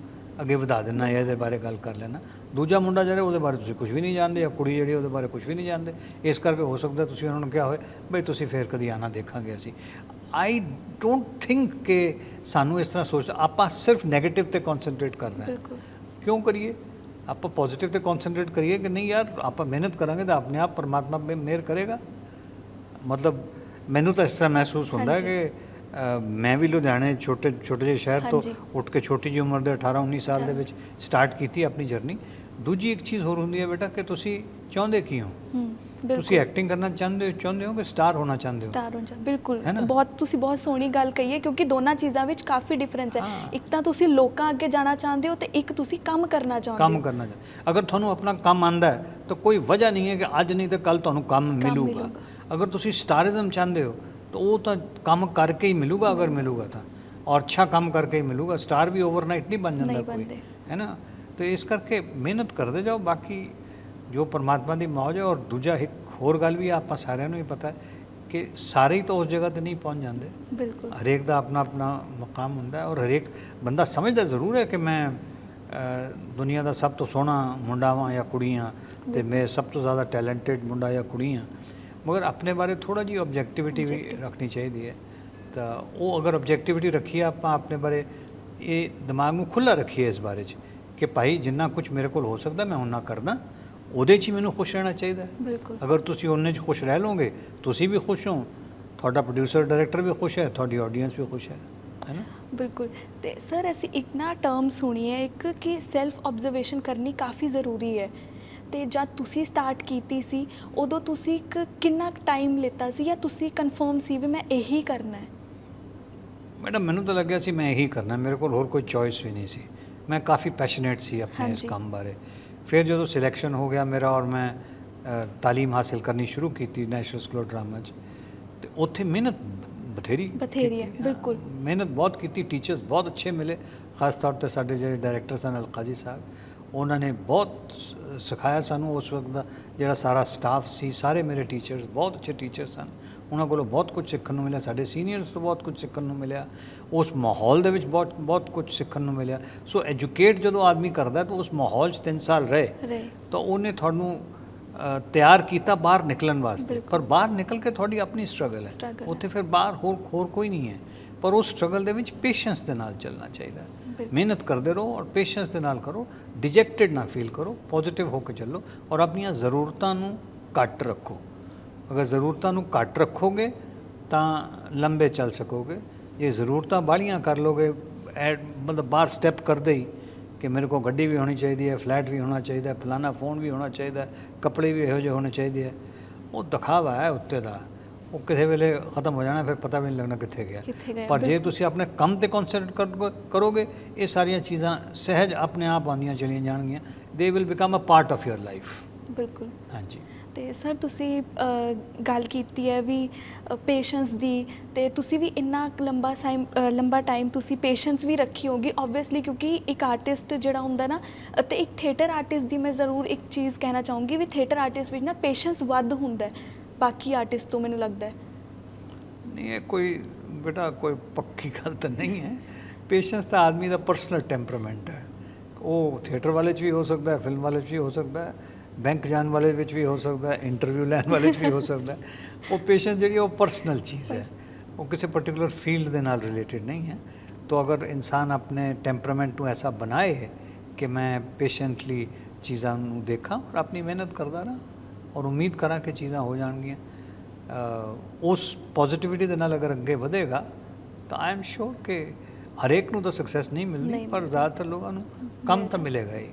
S2: ਅੱਗੇ ਵਧਾ ਦਿੰਨਾ ਜਾਂ ਇਹਦੇ ਬਾਰੇ ਗੱਲ ਕਰ ਲੈਣਾ ਦੂਜਾ ਮੁੰਡਾ ਜਿਹੜਾ ਉਹਦੇ ਬਾਰੇ ਤੁਸੀਂ ਕੁਝ ਵੀ ਨਹੀਂ ਜਾਣਦੇ ਜਾਂ ਕੁੜੀ ਜਿਹੜੀ ਉਹਦੇ ਬਾਰੇ ਕੁਝ ਵੀ ਨਹੀਂ ਜਾਣਦੇ। ਇਸ ਕਰਕੇ ਹੋ ਸਕਦਾ ਤੁਸੀਂ ਉਹਨਾਂ ਨੂੰ ਕਿਹਾ ਹੋਵੇ ਬਈ ਤੁਸੀਂ ਫੇਰ ਕਦੀ ਆਣਾ ਦੇਖਾਂਗੇ ਅਸੀਂ। ਆਈ ਡੋਂਟ ਥਿੰਕ ਕਿ ਸਾਨੂੰ ਇਸ ਤਰ੍ਹਾਂ ਸੋਚ ਆਪਾਂ ਸਿਰਫ 네ਗੇਟਿਵ ਤੇ ਕਨਸੈਂਟਰੇਟ ਕਰ ਰਹੇ ਹਾਂ। ਕਿਉਂ ਕਰੀਏ? ਆਪਾਂ ਪੋਜ਼ਿਟਿਵ ਤੇ ਕਨਸੈਂਟਰੇਟ ਕਰੀਏ ਕਿ ਨਹੀਂ ਯਾਰ ਆਪਾਂ ਮਿਹਨਤ ਕਰਾਂਗੇ ਤਾਂ ਆਪਣੇ ਆਪ ਪਰਮਾਤਮਾ ਮੇ ਮਿਹਰ ਕਰੇਗਾ। ਮਤਲਬ ਮੈਨੂੰ ਤਾਂ ਇਸ ਤਰ੍ਹਾਂ ਮਹਿਸੂਸ ਹੁੰਦਾ ਹੈ ਕਿ ਮੈਂ ਵੀ ਲੁਧਿਆਣੇ ਛੋਟੇ ਛੋਟੇ ਜਿਹੇ ਸ਼ਹਿਰ ਤੋਂ। ਉੱਠ ਕੇ ਛੋਟੀ ਜਿਹੀ ਉਮਰ ਦੇ 18 19 ਸਾਲ ਦੇ ਵਿੱਚ ਸਟਾਰਟ ਕੀਤੀ ਆਪਣੀ ਜਰਨੀ ਦੂਜੀ ਇੱਕ ਚੀਜ਼ ਹੋਰ ਹੁੰਦੀ ਹੈ ਬੇਟਾ ਕਿ ਤੁਸੀਂ ਚਾਹੁੰਦੇ ਕੀ ਹੋ? ਤੁਸੀਂ ਐਕਟਿੰਗ ਕਰਨਾ ਚਾਹੁੰਦੇ ਹੋ ਚਾਹੁੰਦੇ ਹੋ ਕਿ ਸਟਾਰ ਹੋਣਾ ਚਾਹੁੰਦੇ ਹੋ?
S1: ਸਟਾਰ ਹੋ ਜਾ ਬਿਲਕੁਲ? ਬਹੁਤ ਤੁਸੀਂ ਬਹੁਤ ਸੋਹਣੀ ਗੱਲ ਕਹੀ ਹੈ ਕਿਉਂਕਿ ਦੋਨਾਂ ਚੀਜ਼ਾਂ ਵਿੱਚ ਕਾਫੀ ਡਿਫਰੈਂਸ ਹੈ। ਇੱਕ ਤਾਂ ਤੁਸੀਂ ਲੋਕਾਂ ਅੱਗੇ ਜਾਣਾ ਚਾਹੁੰਦੇ ਹੋ ਤੇ ਇੱਕ ਤੁਸੀਂ ਕੰਮ ਕਰਨਾ ਚਾਹੁੰਦੇ
S2: ਕੰਮ
S1: ਹੋ।
S2: ਕਰਨਾ ਚਾਹੁੰਦੇ ਅਗਰ ਤੁਹਾਨੂੰ ਆਪਣਾ ਕੰਮ ਆਂਦਾ ਹੈ ਤਾਂ ਕੋਈ ਵਜ੍ਹਾ ਨਹੀਂ ਹੈ ਕਿ ਅੱਜ ਨਹੀਂ ਤਾਂ ਕੱਲ ਤੁਹਾਨੂੰ ਕੰਮ ਮਿਲੂਗਾ। ਅਗਰ ਤੁਸੀਂ ਸਟਾਰਿਜ਼ਮ ਚਾਹੁੰਦੇ ਹੋ ਤਾਂ ਉਹ ਤਾਂ ਕੰਮ ਕਰਕੇ ਹੀ ਮਿਲੂਗਾ ਅਗਰ ਮਿਲੂਗਾ ਤਾਂ। ਔਰ ਅੱਛਾ ਕੰਮ ਕਰਕੇ ਹੀ ਮਿਲੂਗਾ। ਸਟਾਰ ਵੀ ਓਵਰਨਾਈਟ ਨਹੀਂ ਬਣ ਜਾਂਦਾ ਕੋਈ। ਹੈ ਨਾ? ਤੇ ਇਸ ਕਰਕੇ ਮਿਹਨਤ ਕਰਦੇ ਜਾਓ ਬਾਕੀ ਜੋ ਪਰਮਾਤਮਾ ਦੀ ਮੌਜ ਹੈ ਔਰ ਦੂਜਾ ਇੱਕ ਹੋਰ ਗੱਲ ਵੀ ਆਪਾਂ ਸਾਰਿਆਂ ਨੂੰ ਹੀ ਪਤਾ ਹੈ ਕਿ ਸਾਰੇ ਹੀ ਤਾਂ ਉਸ ਜਗ੍ਹਾ ਤੇ ਨਹੀਂ ਪਹੁੰਚ ਜਾਂਦੇ।
S1: ਬਿਲਕੁਲ।
S2: ਹਰੇਕ ਦਾ ਆਪਣਾ ਆਪਣਾ ਮਕਾਮ ਹੁੰਦਾ ਹੈ ਔਰ ਹਰੇਕ ਬੰਦਾ ਸਮਝਦਾ ਜ਼ਰੂਰ ਹੈ ਕਿ ਮੈਂ ਦੁਨੀਆ ਦਾ ਸਭ ਤੋਂ ਸੋਹਣਾ ਮੁੰਡਾ ਵਾਂ ਜਾਂ ਕੁੜੀਆਂ ਤੇ ਮੈਂ ਸਭ ਤੋਂ ਜ਼ਿਆਦਾ ਟੈਲੈਂਟਡ ਮੁੰਡਾ ਜਾਂ ਕੁੜੀਆਂ। ਮਗਰ ਆਪਣੇ ਬਾਰੇ ਥੋੜਾ ਜਿਹੀ ਆਬਜੈਕਟਿਵਿਟੀ ਵੀ ਰੱਖਣੀ ਚਾਹੀਦੀ ਹੈ। ਤਾਂ ਉਹ ਅਗਰ ਆਬਜੈਕਟਿਵਿਟੀ ਰੱਖੀਏ ਆਪਾਂ ਆਪਣੇ ਬਾਰੇ ਇਹ ਦਿਮਾਗ ਨੂੰ ਖੁੱਲਾ ਰੱਖੀਏ ਇਸ ਬਾਰੇ 'ਚ ਕਿ ਭਾਈ ਜਿੰਨਾ ਕੁਝ ਮੇਰੇ ਕੋਲ ਹੋ ਸਕਦਾ ਮੈਂ ਉਹਨਾਂ ਕਰਦਾ। ਉਹਦੇ 'ਚ ਹੀ ਮੈਨੂੰ ਖੁਸ਼ ਰਹਿਣਾ ਚਾਹੀਦਾ ਹੈ।
S1: ਬਿਲਕੁਲ।
S2: ਅਗਰ ਤੁਸੀਂ ਉਹਨੇ 'ਚ ਖੁਸ਼ ਰਹਿ ਲਓਗੇ ਤੁਸੀਂ ਵੀ ਖੁਸ਼ ਹੋ ਤੁਹਾਡਾ ਪ੍ਰੋਡਿਊਸਰ ਡਾਇਰੈਕਟਰ ਵੀ ਖੁਸ਼ ਹੈ ਤੁਹਾਡੀ ਆਡੀਅנס ਵੀ ਖੁਸ਼ ਹੈ। ਹੈ ਨਾ?
S1: ਬਿਲਕੁਲ। ਤੇ ਸਰ ਅਸੀਂ ਇੱਕ ਨਾ ਟਰਮ ਸੁਣੀ ਹੈ ਇੱਕ ਕਿ ਸੈਲਫ ਆਬਜ਼ਰਵੇਸ਼ਨ ਕਰਨੀ ਕਾਫੀ ਜ਼ਰੂਰੀ ਹੈ। ਤੇ ਜਦ ਤੁਸੀਂ ਸਟਾਰਟ ਕੀਤੀ ਸੀ ਉਦੋਂ ਤੁਸੀਂ ਇੱਕ ਕਿੰਨਾ ਟਾਈਮ ਲਿੱਤਾ ਸੀ ਜਾਂ ਤੁਸੀਂ ਕਨਫਰਮ ਸੀ ਵੀ ਮੈਂ ਇਹੀ ਕਰਨਾ ਹੈ?
S2: ਮੈਡਮ ਮੈਨੂੰ ਤਾਂ ਲੱਗਿਆ ਸੀ ਮੈਂ ਇਹੀ ਕਰਨਾ ਮੇਰੇ ਕੋਲ ਹੋਰ ਕੋਈ ਚੋਇਸ ਵੀ ਨਹੀਂ ਸੀ। ਮੈਂ ਕਾਫੀ ਪੈਸ਼ਨੇਟ ਸੀ ਆਪਣੇ ਇਸ
S1: ਹਾਂਜੀ।
S2: ਕੰਮ ਬਾਰੇ। ਫਿਰ ਜਦੋਂ ਸਿਲੈਕਸ਼ਨ ਹੋ ਗਿਆ ਮੇਰਾ ਔਰ ਮੈਂ ਤਾਲੀਮ ਹਾਸਿਲ ਕਰਨੀ ਸ਼ੁਰੂ ਕੀਤੀ ਨੈਸ਼ਨਲ ਸਕੂਲ ਡਰਾਮਾ 'ਚ ਤੇ ਉੱਥੇ ਮਿਹਨਤ ਬਥੇਰੀ
S1: ਬਥੇਰੀ ਹੈ। ਬਿਲਕੁਲ।
S2: ਮਿਹਨਤ ਬਹੁਤ ਕੀਤੀ ਟੀਚਰਸ ਬਹੁਤ ਅੱਛੇ ਮਿਲੇ ਖਾਸ ਤੌਰ ਤੇ ਸਾਡੇ ਜਿਹੜੇ ਡਾਇਰੈਕਟਰ ਸਨ ਅਲਕਾਜੀ ਸਾਹਿਬ ਉਹਨਾਂ ਨੇ ਬਹੁਤ ਸਿਖਾਇਆ ਸਾਨੂੰ ਉਸ ਵਕਤ ਦਾ ਜਿਹੜਾ ਸਾਰਾ ਸਟਾਫ ਸੀ ਸਾਰੇ ਮੇਰੇ ਟੀਚਰਸ ਬਹੁਤ ਅੱਛੇ ਟੀਚਰ ਸਨ ਉਹਨਾਂ ਕੋਲੋਂ ਬਹੁਤ ਕੁਝ ਸਿੱਖਣ ਨੂੰ ਮਿਲਿਆ ਸਾਡੇ ਸੀਨੀਅਰਸ ਤੋਂ ਬਹੁਤ ਕੁਝ ਸਿੱਖਣ ਨੂੰ ਮਿਲਿਆ ਉਸ ਮਾਹੌਲ ਦੇ ਵਿੱਚ ਬਹੁਤ ਬਹੁਤ ਕੁਝ ਸਿੱਖਣ ਨੂੰ ਮਿਲਿਆ। ਸੋ ਐਜੂਕੇਟ ਜਦੋਂ ਆਦਮੀ ਕਰਦਾ ਤਾਂ ਉਸ ਮਾਹੌਲ 'ਚ 3 ਸਾਲ ਰਹੇ। ਤਾਂ ਉਹਨੇ ਤੁਹਾਨੂੰ ਤਿਆਰ ਕੀਤਾ ਬਾਹਰ ਨਿਕਲਣ ਵਾਸਤੇ। ਪਰ ਬਾਹਰ ਨਿਕਲ ਕੇ ਤੁਹਾਡੀ ਆਪਣੀ ਸਟਰਗਲ ਹੈ। ਉੱਥੇ ਫਿਰ ਬਾਹਰ ਹੋਰ ਹੋਰ ਕੋਈ ਨਹੀਂ ਹੈ। ਪਰ ਉਸ ਸਟਰਗਲ ਦੇ ਵਿੱਚ ਪੇਸ਼ੈਂਸ ਦੇ ਨਾਲ ਚੱਲਣਾ ਚਾਹੀਦਾ। ਮਿਹਨਤ ਕਰਦੇ ਰਹੋ ਔਰ ਪੇਸ਼ੈਂਸ ਦੇ ਨਾਲ ਕਰੋ। ਡਿਜੈਕਟਡ ਨਾ ਫੀਲ ਕਰੋ। ਪੋਜ਼ਿਟਿਵ ਹੋ ਕੇ ਚੱਲੋ। ਔਰ ਆਪਣੀਆਂ ਜ਼ਰੂਰਤਾਂ ਨੂੰ ਘੱਟ ਰੱਖੋ। ਅਗਰ ਜ਼ਰੂਰਤਾਂ ਨੂੰ ਘੱਟ ਰੱਖੋਗੇ ਤਾਂ ਲੰਬੇ ਚੱਲ ਸਕੋਗੇ। ਜੇ ਜ਼ਰੂਰਤਾਂ ਬਾਹਲੀਆਂ ਕਰ ਲੋਗੇ ਮਤਲਬ ਬਾਹਰ ਸਟੈਪ ਕਰਦੇ ਹੀ ਕਿ ਮੇਰੇ ਕੋਲ ਗੱਡੀ ਵੀ ਹੋਣੀ ਚਾਹੀਦੀ ਹੈ ਫਲੈਟ ਵੀ ਹੋਣਾ ਚਾਹੀਦਾ ਹੈ ਫਲਾਣਾ ਫੋਨ ਵੀ ਹੋਣਾ ਚਾਹੀਦਾ ਹੈ ਕੱਪੜੇ ਵੀ ਇਹੋ ਜਿਹੇ ਹੋਣੇ ਚਾਹੀਦੇ ਹੈ। ਉਹ ਦਿਖਾਵਾ ਹੈ ਉੱਤੇ ਦਾ। ਉਹ ਕਿਸੇ ਵੇਲੇ ਖਤਮ ਹੋ ਜਾਣਾ ਫਿਰ ਪਤਾ ਵੀ ਨਹੀਂ ਲੱਗਣਾ ਕਿੱਥੇ ਗਿਆ। ਪਰ ਜੇ। ਤੁਸੀਂ ਆਪਣੇ ਕੰਮ ਤੇ ਕਨਸੈਂਟਰੇਟ ਕਰੋਗੇ ਇਹ ਸਾਰੀਆਂ ਚੀਜ਼ਾਂ ਸਹਿਜ ਆਪਣੇ ਆਪ ਆਉਂਦੀਆਂ ਚਲੀਆਂ ਜਾਣਗੀਆਂ। They will become a part of your life
S1: ਬਿਲਕੁਲ।
S2: ਹਾਂਜੀ।
S1: ਤੇ ਸਰ ਤੁਸੀਂ ਅ, ਗੱਲ ਕੀਤੀ ਹੈ ਵੀ ਪੇਸ਼ੈਂਸ ਦੀ ਤੇ ਤੁਸੀਂ ਵੀ ਇੰਨਾ ਕੁ ਲੰਬਾ ਟਾਈਮ ਲੰਬਾ ਟਾਈਮ ਤੁਸੀਂ ਪੇਸ਼ੈਂਸ ਵੀ ਰੱਖੀ ਹੋਗੀ ਆਬਵੀਅਸਲੀ ਕਿਉਂਕਿ ਇੱਕ ਆਰਟਿਸਟ ਜਿਹੜਾ ਹੁੰਦਾ ਨਾ ਅਤੇ ਇੱਕ ਥੀਏਟਰ ਆਰਟਿਸਟ ਦੀ ਮੈਂ ਜ਼ਰੂਰ ਇੱਕ ਚੀਜ਼ ਕਹਿਣਾ ਚਾਹੂੰਗੀ ਵੀ ਥੀਏਟਰ ਆਰਟਿਸਟ ਵਿੱਚ ਨਾ ਪੇਸ਼ੈਂਸ ਵੱਧ ਹੁੰਦਾ ਹੈ ਬਾਕੀ ਆਰਟਿਸਟ ਤੋਂ ਮੈਨੂੰ ਲੱਗਦਾ ਹੈ।
S2: ਨਹੀਂ ਇਹ ਕੋਈ ਬੇਟਾ ਕੋਈ ਪੱਕੀ ਗੱਲ ਤਾਂ ਨਹੀਂ ਹੈ। ਪੇਸ਼ੈਂਸ ਤਾਂ ਆਦਮੀ ਦਾ ਪਰਸਨਲ ਟੈਂਪਰਾਮੈਂਟ ਹੈ। ਉਹ ਥੀਏਟਰ ਵਾਲੇ 'ਚ ਵੀ ਹੋ ਸਕਦਾ ਹੈ ਫਿਲਮ ਵਾਲੇ 'ਚ ਵੀ ਹੋ ਸਕਦਾ ਹੈ। ਬੈਂਕ ਜਾਣ ਵਾਲੇ ਵਿੱਚ ਵੀ ਹੋ ਸਕਦਾ ਹੈ ਇੰਟਰਵਿਊ ਲੈਣ ਵਾਲੇ ਵਿੱਚ ਵੀ ਹੋ ਸਕਦਾ। ਹੈ ਉਹ ਪੇਸ਼ੈਂਟ ਜਿਹੜੀ ਉਹ ਪਰਸਨਲ ਚੀਜ਼ ਹੈ। ਉਹ ਕਿਸੇ ਪਾਰਟਿਕੂਲਰ ਫੀਲਡ ਦੇ ਨਾਲ ਰਿਲੇਟਡ ਨਹੀਂ ਹੈ। ਤੋ ਅਗਰ ਇਨਸਾਨ ਆਪਣੇ ਟੈਂਪਰਾਮੈਂਟ ਨੂੰ ਐਸਾ ਬਣਾਏ ਕਿ ਮੈਂ ਪੇਸ਼ੈਂਟਲੀ ਚੀਜ਼ਾਂ ਨੂੰ ਦੇਖਾਂ ਔਰ ਆਪਣੀ ਮਿਹਨਤ ਕਰਦਾ ਰਹਾ ਔਰ ਉਮੀਦ ਕਰਾਂ ਕਿ ਚੀਜ਼ਾਂ ਹੋ ਜਾਣਗੀਆਂ ਉਸ ਪੋਜ਼ਿਟਿਵਿਟੀ ਦੇ ਨਾਲ ਅਗਰ ਅੱਗੇ ਵਧੇਗਾ ਤਾਂ ਆਈ ਐਮ ਸ਼ੋਰ ਕਿ ਹਰੇਕ ਨੂੰ ਤਾਂ ਸਕਸੈਸ ਨਹੀਂ ਮਿਲਦੀ ਪਰ ਜ਼ਿਆਦਾਤਰ ਲੋਕਾਂ ਨੂੰ ਕੰਮ ਤਾਂ ਮਿਲੇਗਾ ਹੀ।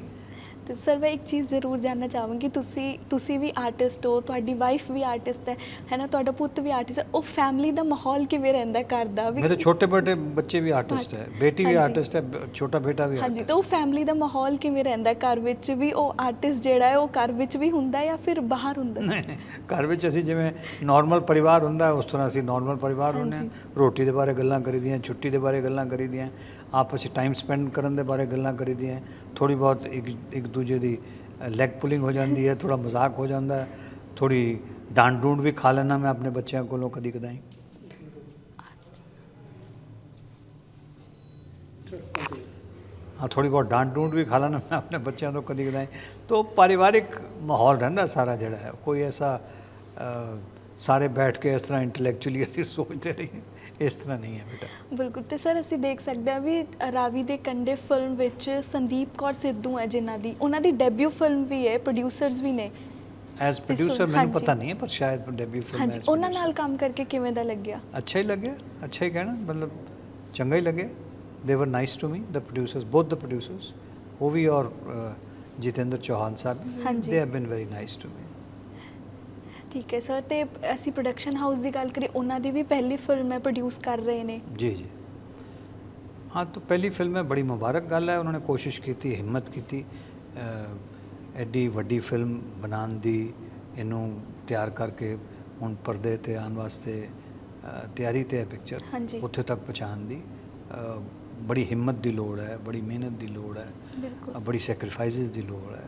S1: ਤੇ ਸਰ ਮੈਂ ਇੱਕ ਚੀਜ਼ ਜ਼ਰੂਰ ਜਾਨਣਾ ਚਾਹਾਂਗੀ ਤੁਸੀਂ ਤੁਸੀਂ ਵੀ ਆਰਟਿਸਟ ਹੋ ਤੁਹਾਡੀ ਵਾਈਫ ਵੀ ਆਰਟਿਸਟ ਹੈ ਹੈ ਨਾ? ਤੁਹਾਡਾ ਪੁੱਤ ਵੀ ਆਰਟਿਸਟ ਹੈ ਉਹ ਫੈਮਿਲੀ ਦਾ ਮਾਹੌਲ ਕਿਵੇਂ ਰਹਿੰਦਾ ਘਰ ਦਾ? ਵੀ
S2: ਮੇਰੇ ਛੋਟੇ ਬੇਟੇ ਬੱਚੇ ਵੀ ਆਰਟਿਸਟ ਹੈ ਬੇਟੀ ਵੀ। ਆਰਟਿਸਟ ਹੈ ਛੋਟਾ ਬੇਟਾ ਵੀ
S1: ਹਾਂਜੀ ਤਾਂ ਉਹ ਫੈਮਿਲੀ ਦਾ ਮਾਹੌਲ ਕਿਵੇਂ ਰਹਿੰਦਾ ਘਰ ਵਿੱਚ? ਵੀ ਉਹ ਆਰਟਿਸਟ ਜਿਹੜਾ ਹੈ ਉਹ ਘਰ ਵਿੱਚ ਵੀ ਹੁੰਦਾ ਹੈ ਜਾਂ ਫਿਰ ਬਾਹਰ ਹੁੰਦਾ
S2: ਘਰ ਵਿੱਚ ਅਸੀਂ ਜਿਵੇਂ ਨਾਰਮਲ ਪਰਿਵਾਰ ਹੁੰਦਾ ਉਸ ਤਰ੍ਹਾਂ ਅਸੀਂ ਨਾਰਮਲ ਪਰਿਵਾਰ ਹੁੰਦੇ ਹਾਂ। ਰੋਟੀ ਦੇ ਬਾਰੇ ਗੱਲਾਂ ਕਰੀਦੀਆਂ ਛੁੱਟੀ ਦੇ ਬਾਰੇ ਗੱਲਾਂ ਕਰੀਦੀਆਂ ਆਪਸ ਵਿੱਚ ਟਾਈਮ ਸਪੈਂਡ ਕਰਨ ਦੇ ਬਾਰੇ ਗੱਲਾਂ ਕਰੀਦੀਆਂ ਥੋੜੀ ਬਹੁਤ ਇੱਕ ਇੱਕ ਦੂਜੇ ਦੀ ਲੈਗ ਪੁਲਿੰਗ ਹੋ ਜਾਂਦੀ ਹੈ ਥੋੜਾ ਮਜ਼ਾਕ ਹੋ ਜਾਂਦਾ ਹੈ। ਥੋੜੀ ਡਾਂਟ ਡੂੰਡ ਵੀ ਖਾ ਲੈਣਾ ਮੈਂ ਆਪਣੇ ਬੱਚਿਆਂ ਕੋਲੋਂ ਕਦੀ ਕਦਾਈ। ਹਾਂ ਥੋੜੀ ਬਹੁਤ ਡਾਂਟ ਡੂੰਡ ਵੀ ਖਾ ਲੈਣਾ ਮੈਂ ਆਪਣੇ ਬੱਚਿਆਂ ਤੋਂ ਕਦੀ ਕਦਾਈ। ਤੋ ਪਰਿਵਾਰਿਕ ਮਾਹੌਲ ਰਹਿੰਦਾ ਸਾਰਾ ਜਿਹੜਾ ਹੈ। ਕੋਈ ਐਸਾ ਸਾਰੇ ਬੈਠ ਕੇ ਇਸ ਤਰ੍ਹਾਂ ਇੰਟੈਲੈਕਚੁਅਲੀ ਅਸੀਂ ਸੋਚਦੇ ਰਹੀਏ। ਇਸ ਤਰ੍ਹਾਂ ਨਹੀਂ ਹੈ ਬੇਟਾ।
S1: ਬਿਲਕੁਲ ਤੇ ਸਰ ਅਸੀਂ ਦੇਖ ਸਕਦੇ ਹਾਂ ਵੀ ਰਾਵੀ ਦੇ ਕੰਡੇ ਫਿਲਮ ਵਿੱਚ ਸੰਦੀਪ ਕੌਰ ਸਿੱਧੂ ਹੈ ਜਿਨ੍ਹਾਂ ਦੀ। ਉਹਨਾਂ ਦੀ ਡੈਬਿਊ ਫਿਲਮ ਵੀ ਹੈ ਪ੍ਰੋਡਿਊਸਰਸ ਵੀ ਨੇ।
S2: ਐਜ਼ ਪ੍ਰੋਡਿਊਸਰ ਮੈਨੂੰ। ਪਤਾ ਨਹੀਂ ਹੈ ਪਰ ਸ਼ਾਇਦ ਡੈਬਿਊ ਫਿਲਮ
S1: ਹਾਂਜੀ ਉਹਨਾਂ ਨਾਲ ਕੰਮ ਕਰਕੇ ਕਿਵੇਂ ਦਾ ਲੱਗਿਆ?
S2: ਅੱਛਾ ਹੀ ਲੱਗਿਆ ਅੱਛਾ ਹੀ ਕਹਿਣਾ ਮਤਲਬ ਚੰਗਾ ਹੀ ਲੱਗਿਆ। They were nice to me the producers both the producers ਉਹ ਵੀ ਔਰ ਜਿਤੇਂਦਰ ਚੌਹਾਨ ਸਾਹਿਬ। They have been very nice to me
S1: ਠੀਕ ਹੈ ਸਰ ਤੇ ਅਸੀਂ ਪ੍ਰੋਡਕਸ਼ਨ ਹਾਊਸ ਦੀ ਗੱਲ ਕਰੀਏ ਉਹਨਾਂ ਦੀ ਵੀ ਪਹਿਲੀ ਫਿਲਮ ਹੈ ਪ੍ਰੋਡਿਊਸ ਕਰ ਰਹੇ ਨੇ।
S2: ਜੀ ਜੀ। ਹਾਂ ਤਾਂ ਪਹਿਲੀ ਫਿਲਮ ਹੈ ਬੜੀ ਮੁਬਾਰਕ ਗੱਲ ਹੈ। ਉਹਨਾਂ ਨੇ ਕੋਸ਼ਿਸ਼ ਕੀਤੀ ਹਿੰਮਤ ਕੀਤੀ। ਐਡੀ ਵੱਡੀ ਫਿਲਮ ਬਣਾਉਣ ਦੀ ਇਹਨੂੰ ਤਿਆਰ ਕਰਕੇ ਹੁਣ ਪਰਦੇ ਤੇ ਆਉਣ ਵਾਸਤੇ ਤਿਆਰੀ ਤੇ ਹੈ ਪਿਕਚਰ। ਉੱਥੇ ਤੱਕ ਪਹੁੰਚਾਉਣ ਦੀ। ਬੜੀ ਹਿੰਮਤ ਦੀ ਲੋੜ ਹੈ ਬੜੀ ਮਿਹਨਤ ਦੀ ਲੋੜ ਹੈ। ਬੜੀ ਸੈਕਰੀਫਾਈਸਿਸ ਦੀ ਲੋੜ ਹੈ।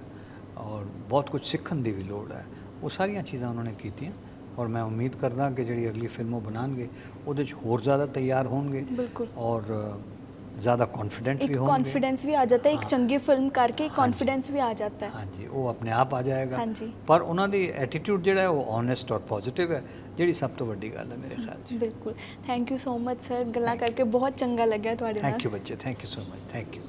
S2: ਔਰ ਬਹੁਤ ਕੁਝ ਸਿੱਖਣ ਦੀ ਵੀ ਲੋੜ ਹੈ। ਉਹ ਸਾਰੀਆਂ ਚੀਜ਼ਾਂ ਉਹਨਾਂ ਨੇ ਕੀਤੀਆਂ ਔਰ ਮੈਂ ਉਮੀਦ ਕਰਦਾ ਕਿ ਜਿਹੜੀ ਅਗਲੀ ਫਿਲਮ ਉਹ ਬਣਾਉਣਗੇ ਉਹਦੇ 'ਚ ਹੋਰ ਜ਼ਿਆਦਾ ਤਿਆਰ ਹੋਣਗੇ
S1: ਬਿਲਕੁਲ।
S2: ਔਰ ਜ਼ਿਆਦਾ ਕੌਨਫੀਡੈਂਟ ਵੀ ਹੋਣਗੇ।
S1: ਕੌਨਫੀਡੈਂਸ ਵੀ ਆ ਜਾਤਾ ਹੈ। ਇੱਕ। ਚੰਗੀ ਫਿਲਮ ਕਰਕੇ। ਕੌਨਫੀਡੈਂਸ ਵੀ ਆ ਜਾਤਾ ਹੈ
S2: ਹਾਂਜੀ ਉਹ ਆਪਣੇ ਆਪ ਆ ਜਾਏਗਾ।
S1: ਹਾਂਜੀ।
S2: ਪਰ ਉਹਨਾਂ ਦੀ ਐਟੀਟਿਊਡ ਜਿਹੜਾ ਹੈ ਉਹ ਓਨੈਸਟ ਔਰ ਪੋਜ਼ਿਟਿਵ ਹੈ ਜਿਹੜੀ ਸਭ ਤੋਂ ਵੱਡੀ ਗੱਲ ਹੈ ਮੇਰੇ ਖਿਆਲ 'ਚ।
S1: ਬਿਲਕੁਲ। Thank you so much sir ਗੱਲਾਂ ਕਰਕੇ ਬਹੁਤ ਚੰਗਾ ਲੱਗਿਆ ਤੁਹਾਡੇ ਨਾਲ।
S2: ਥੈਂਕ ਯੂ ਬੱਚੇ thank you so much thank you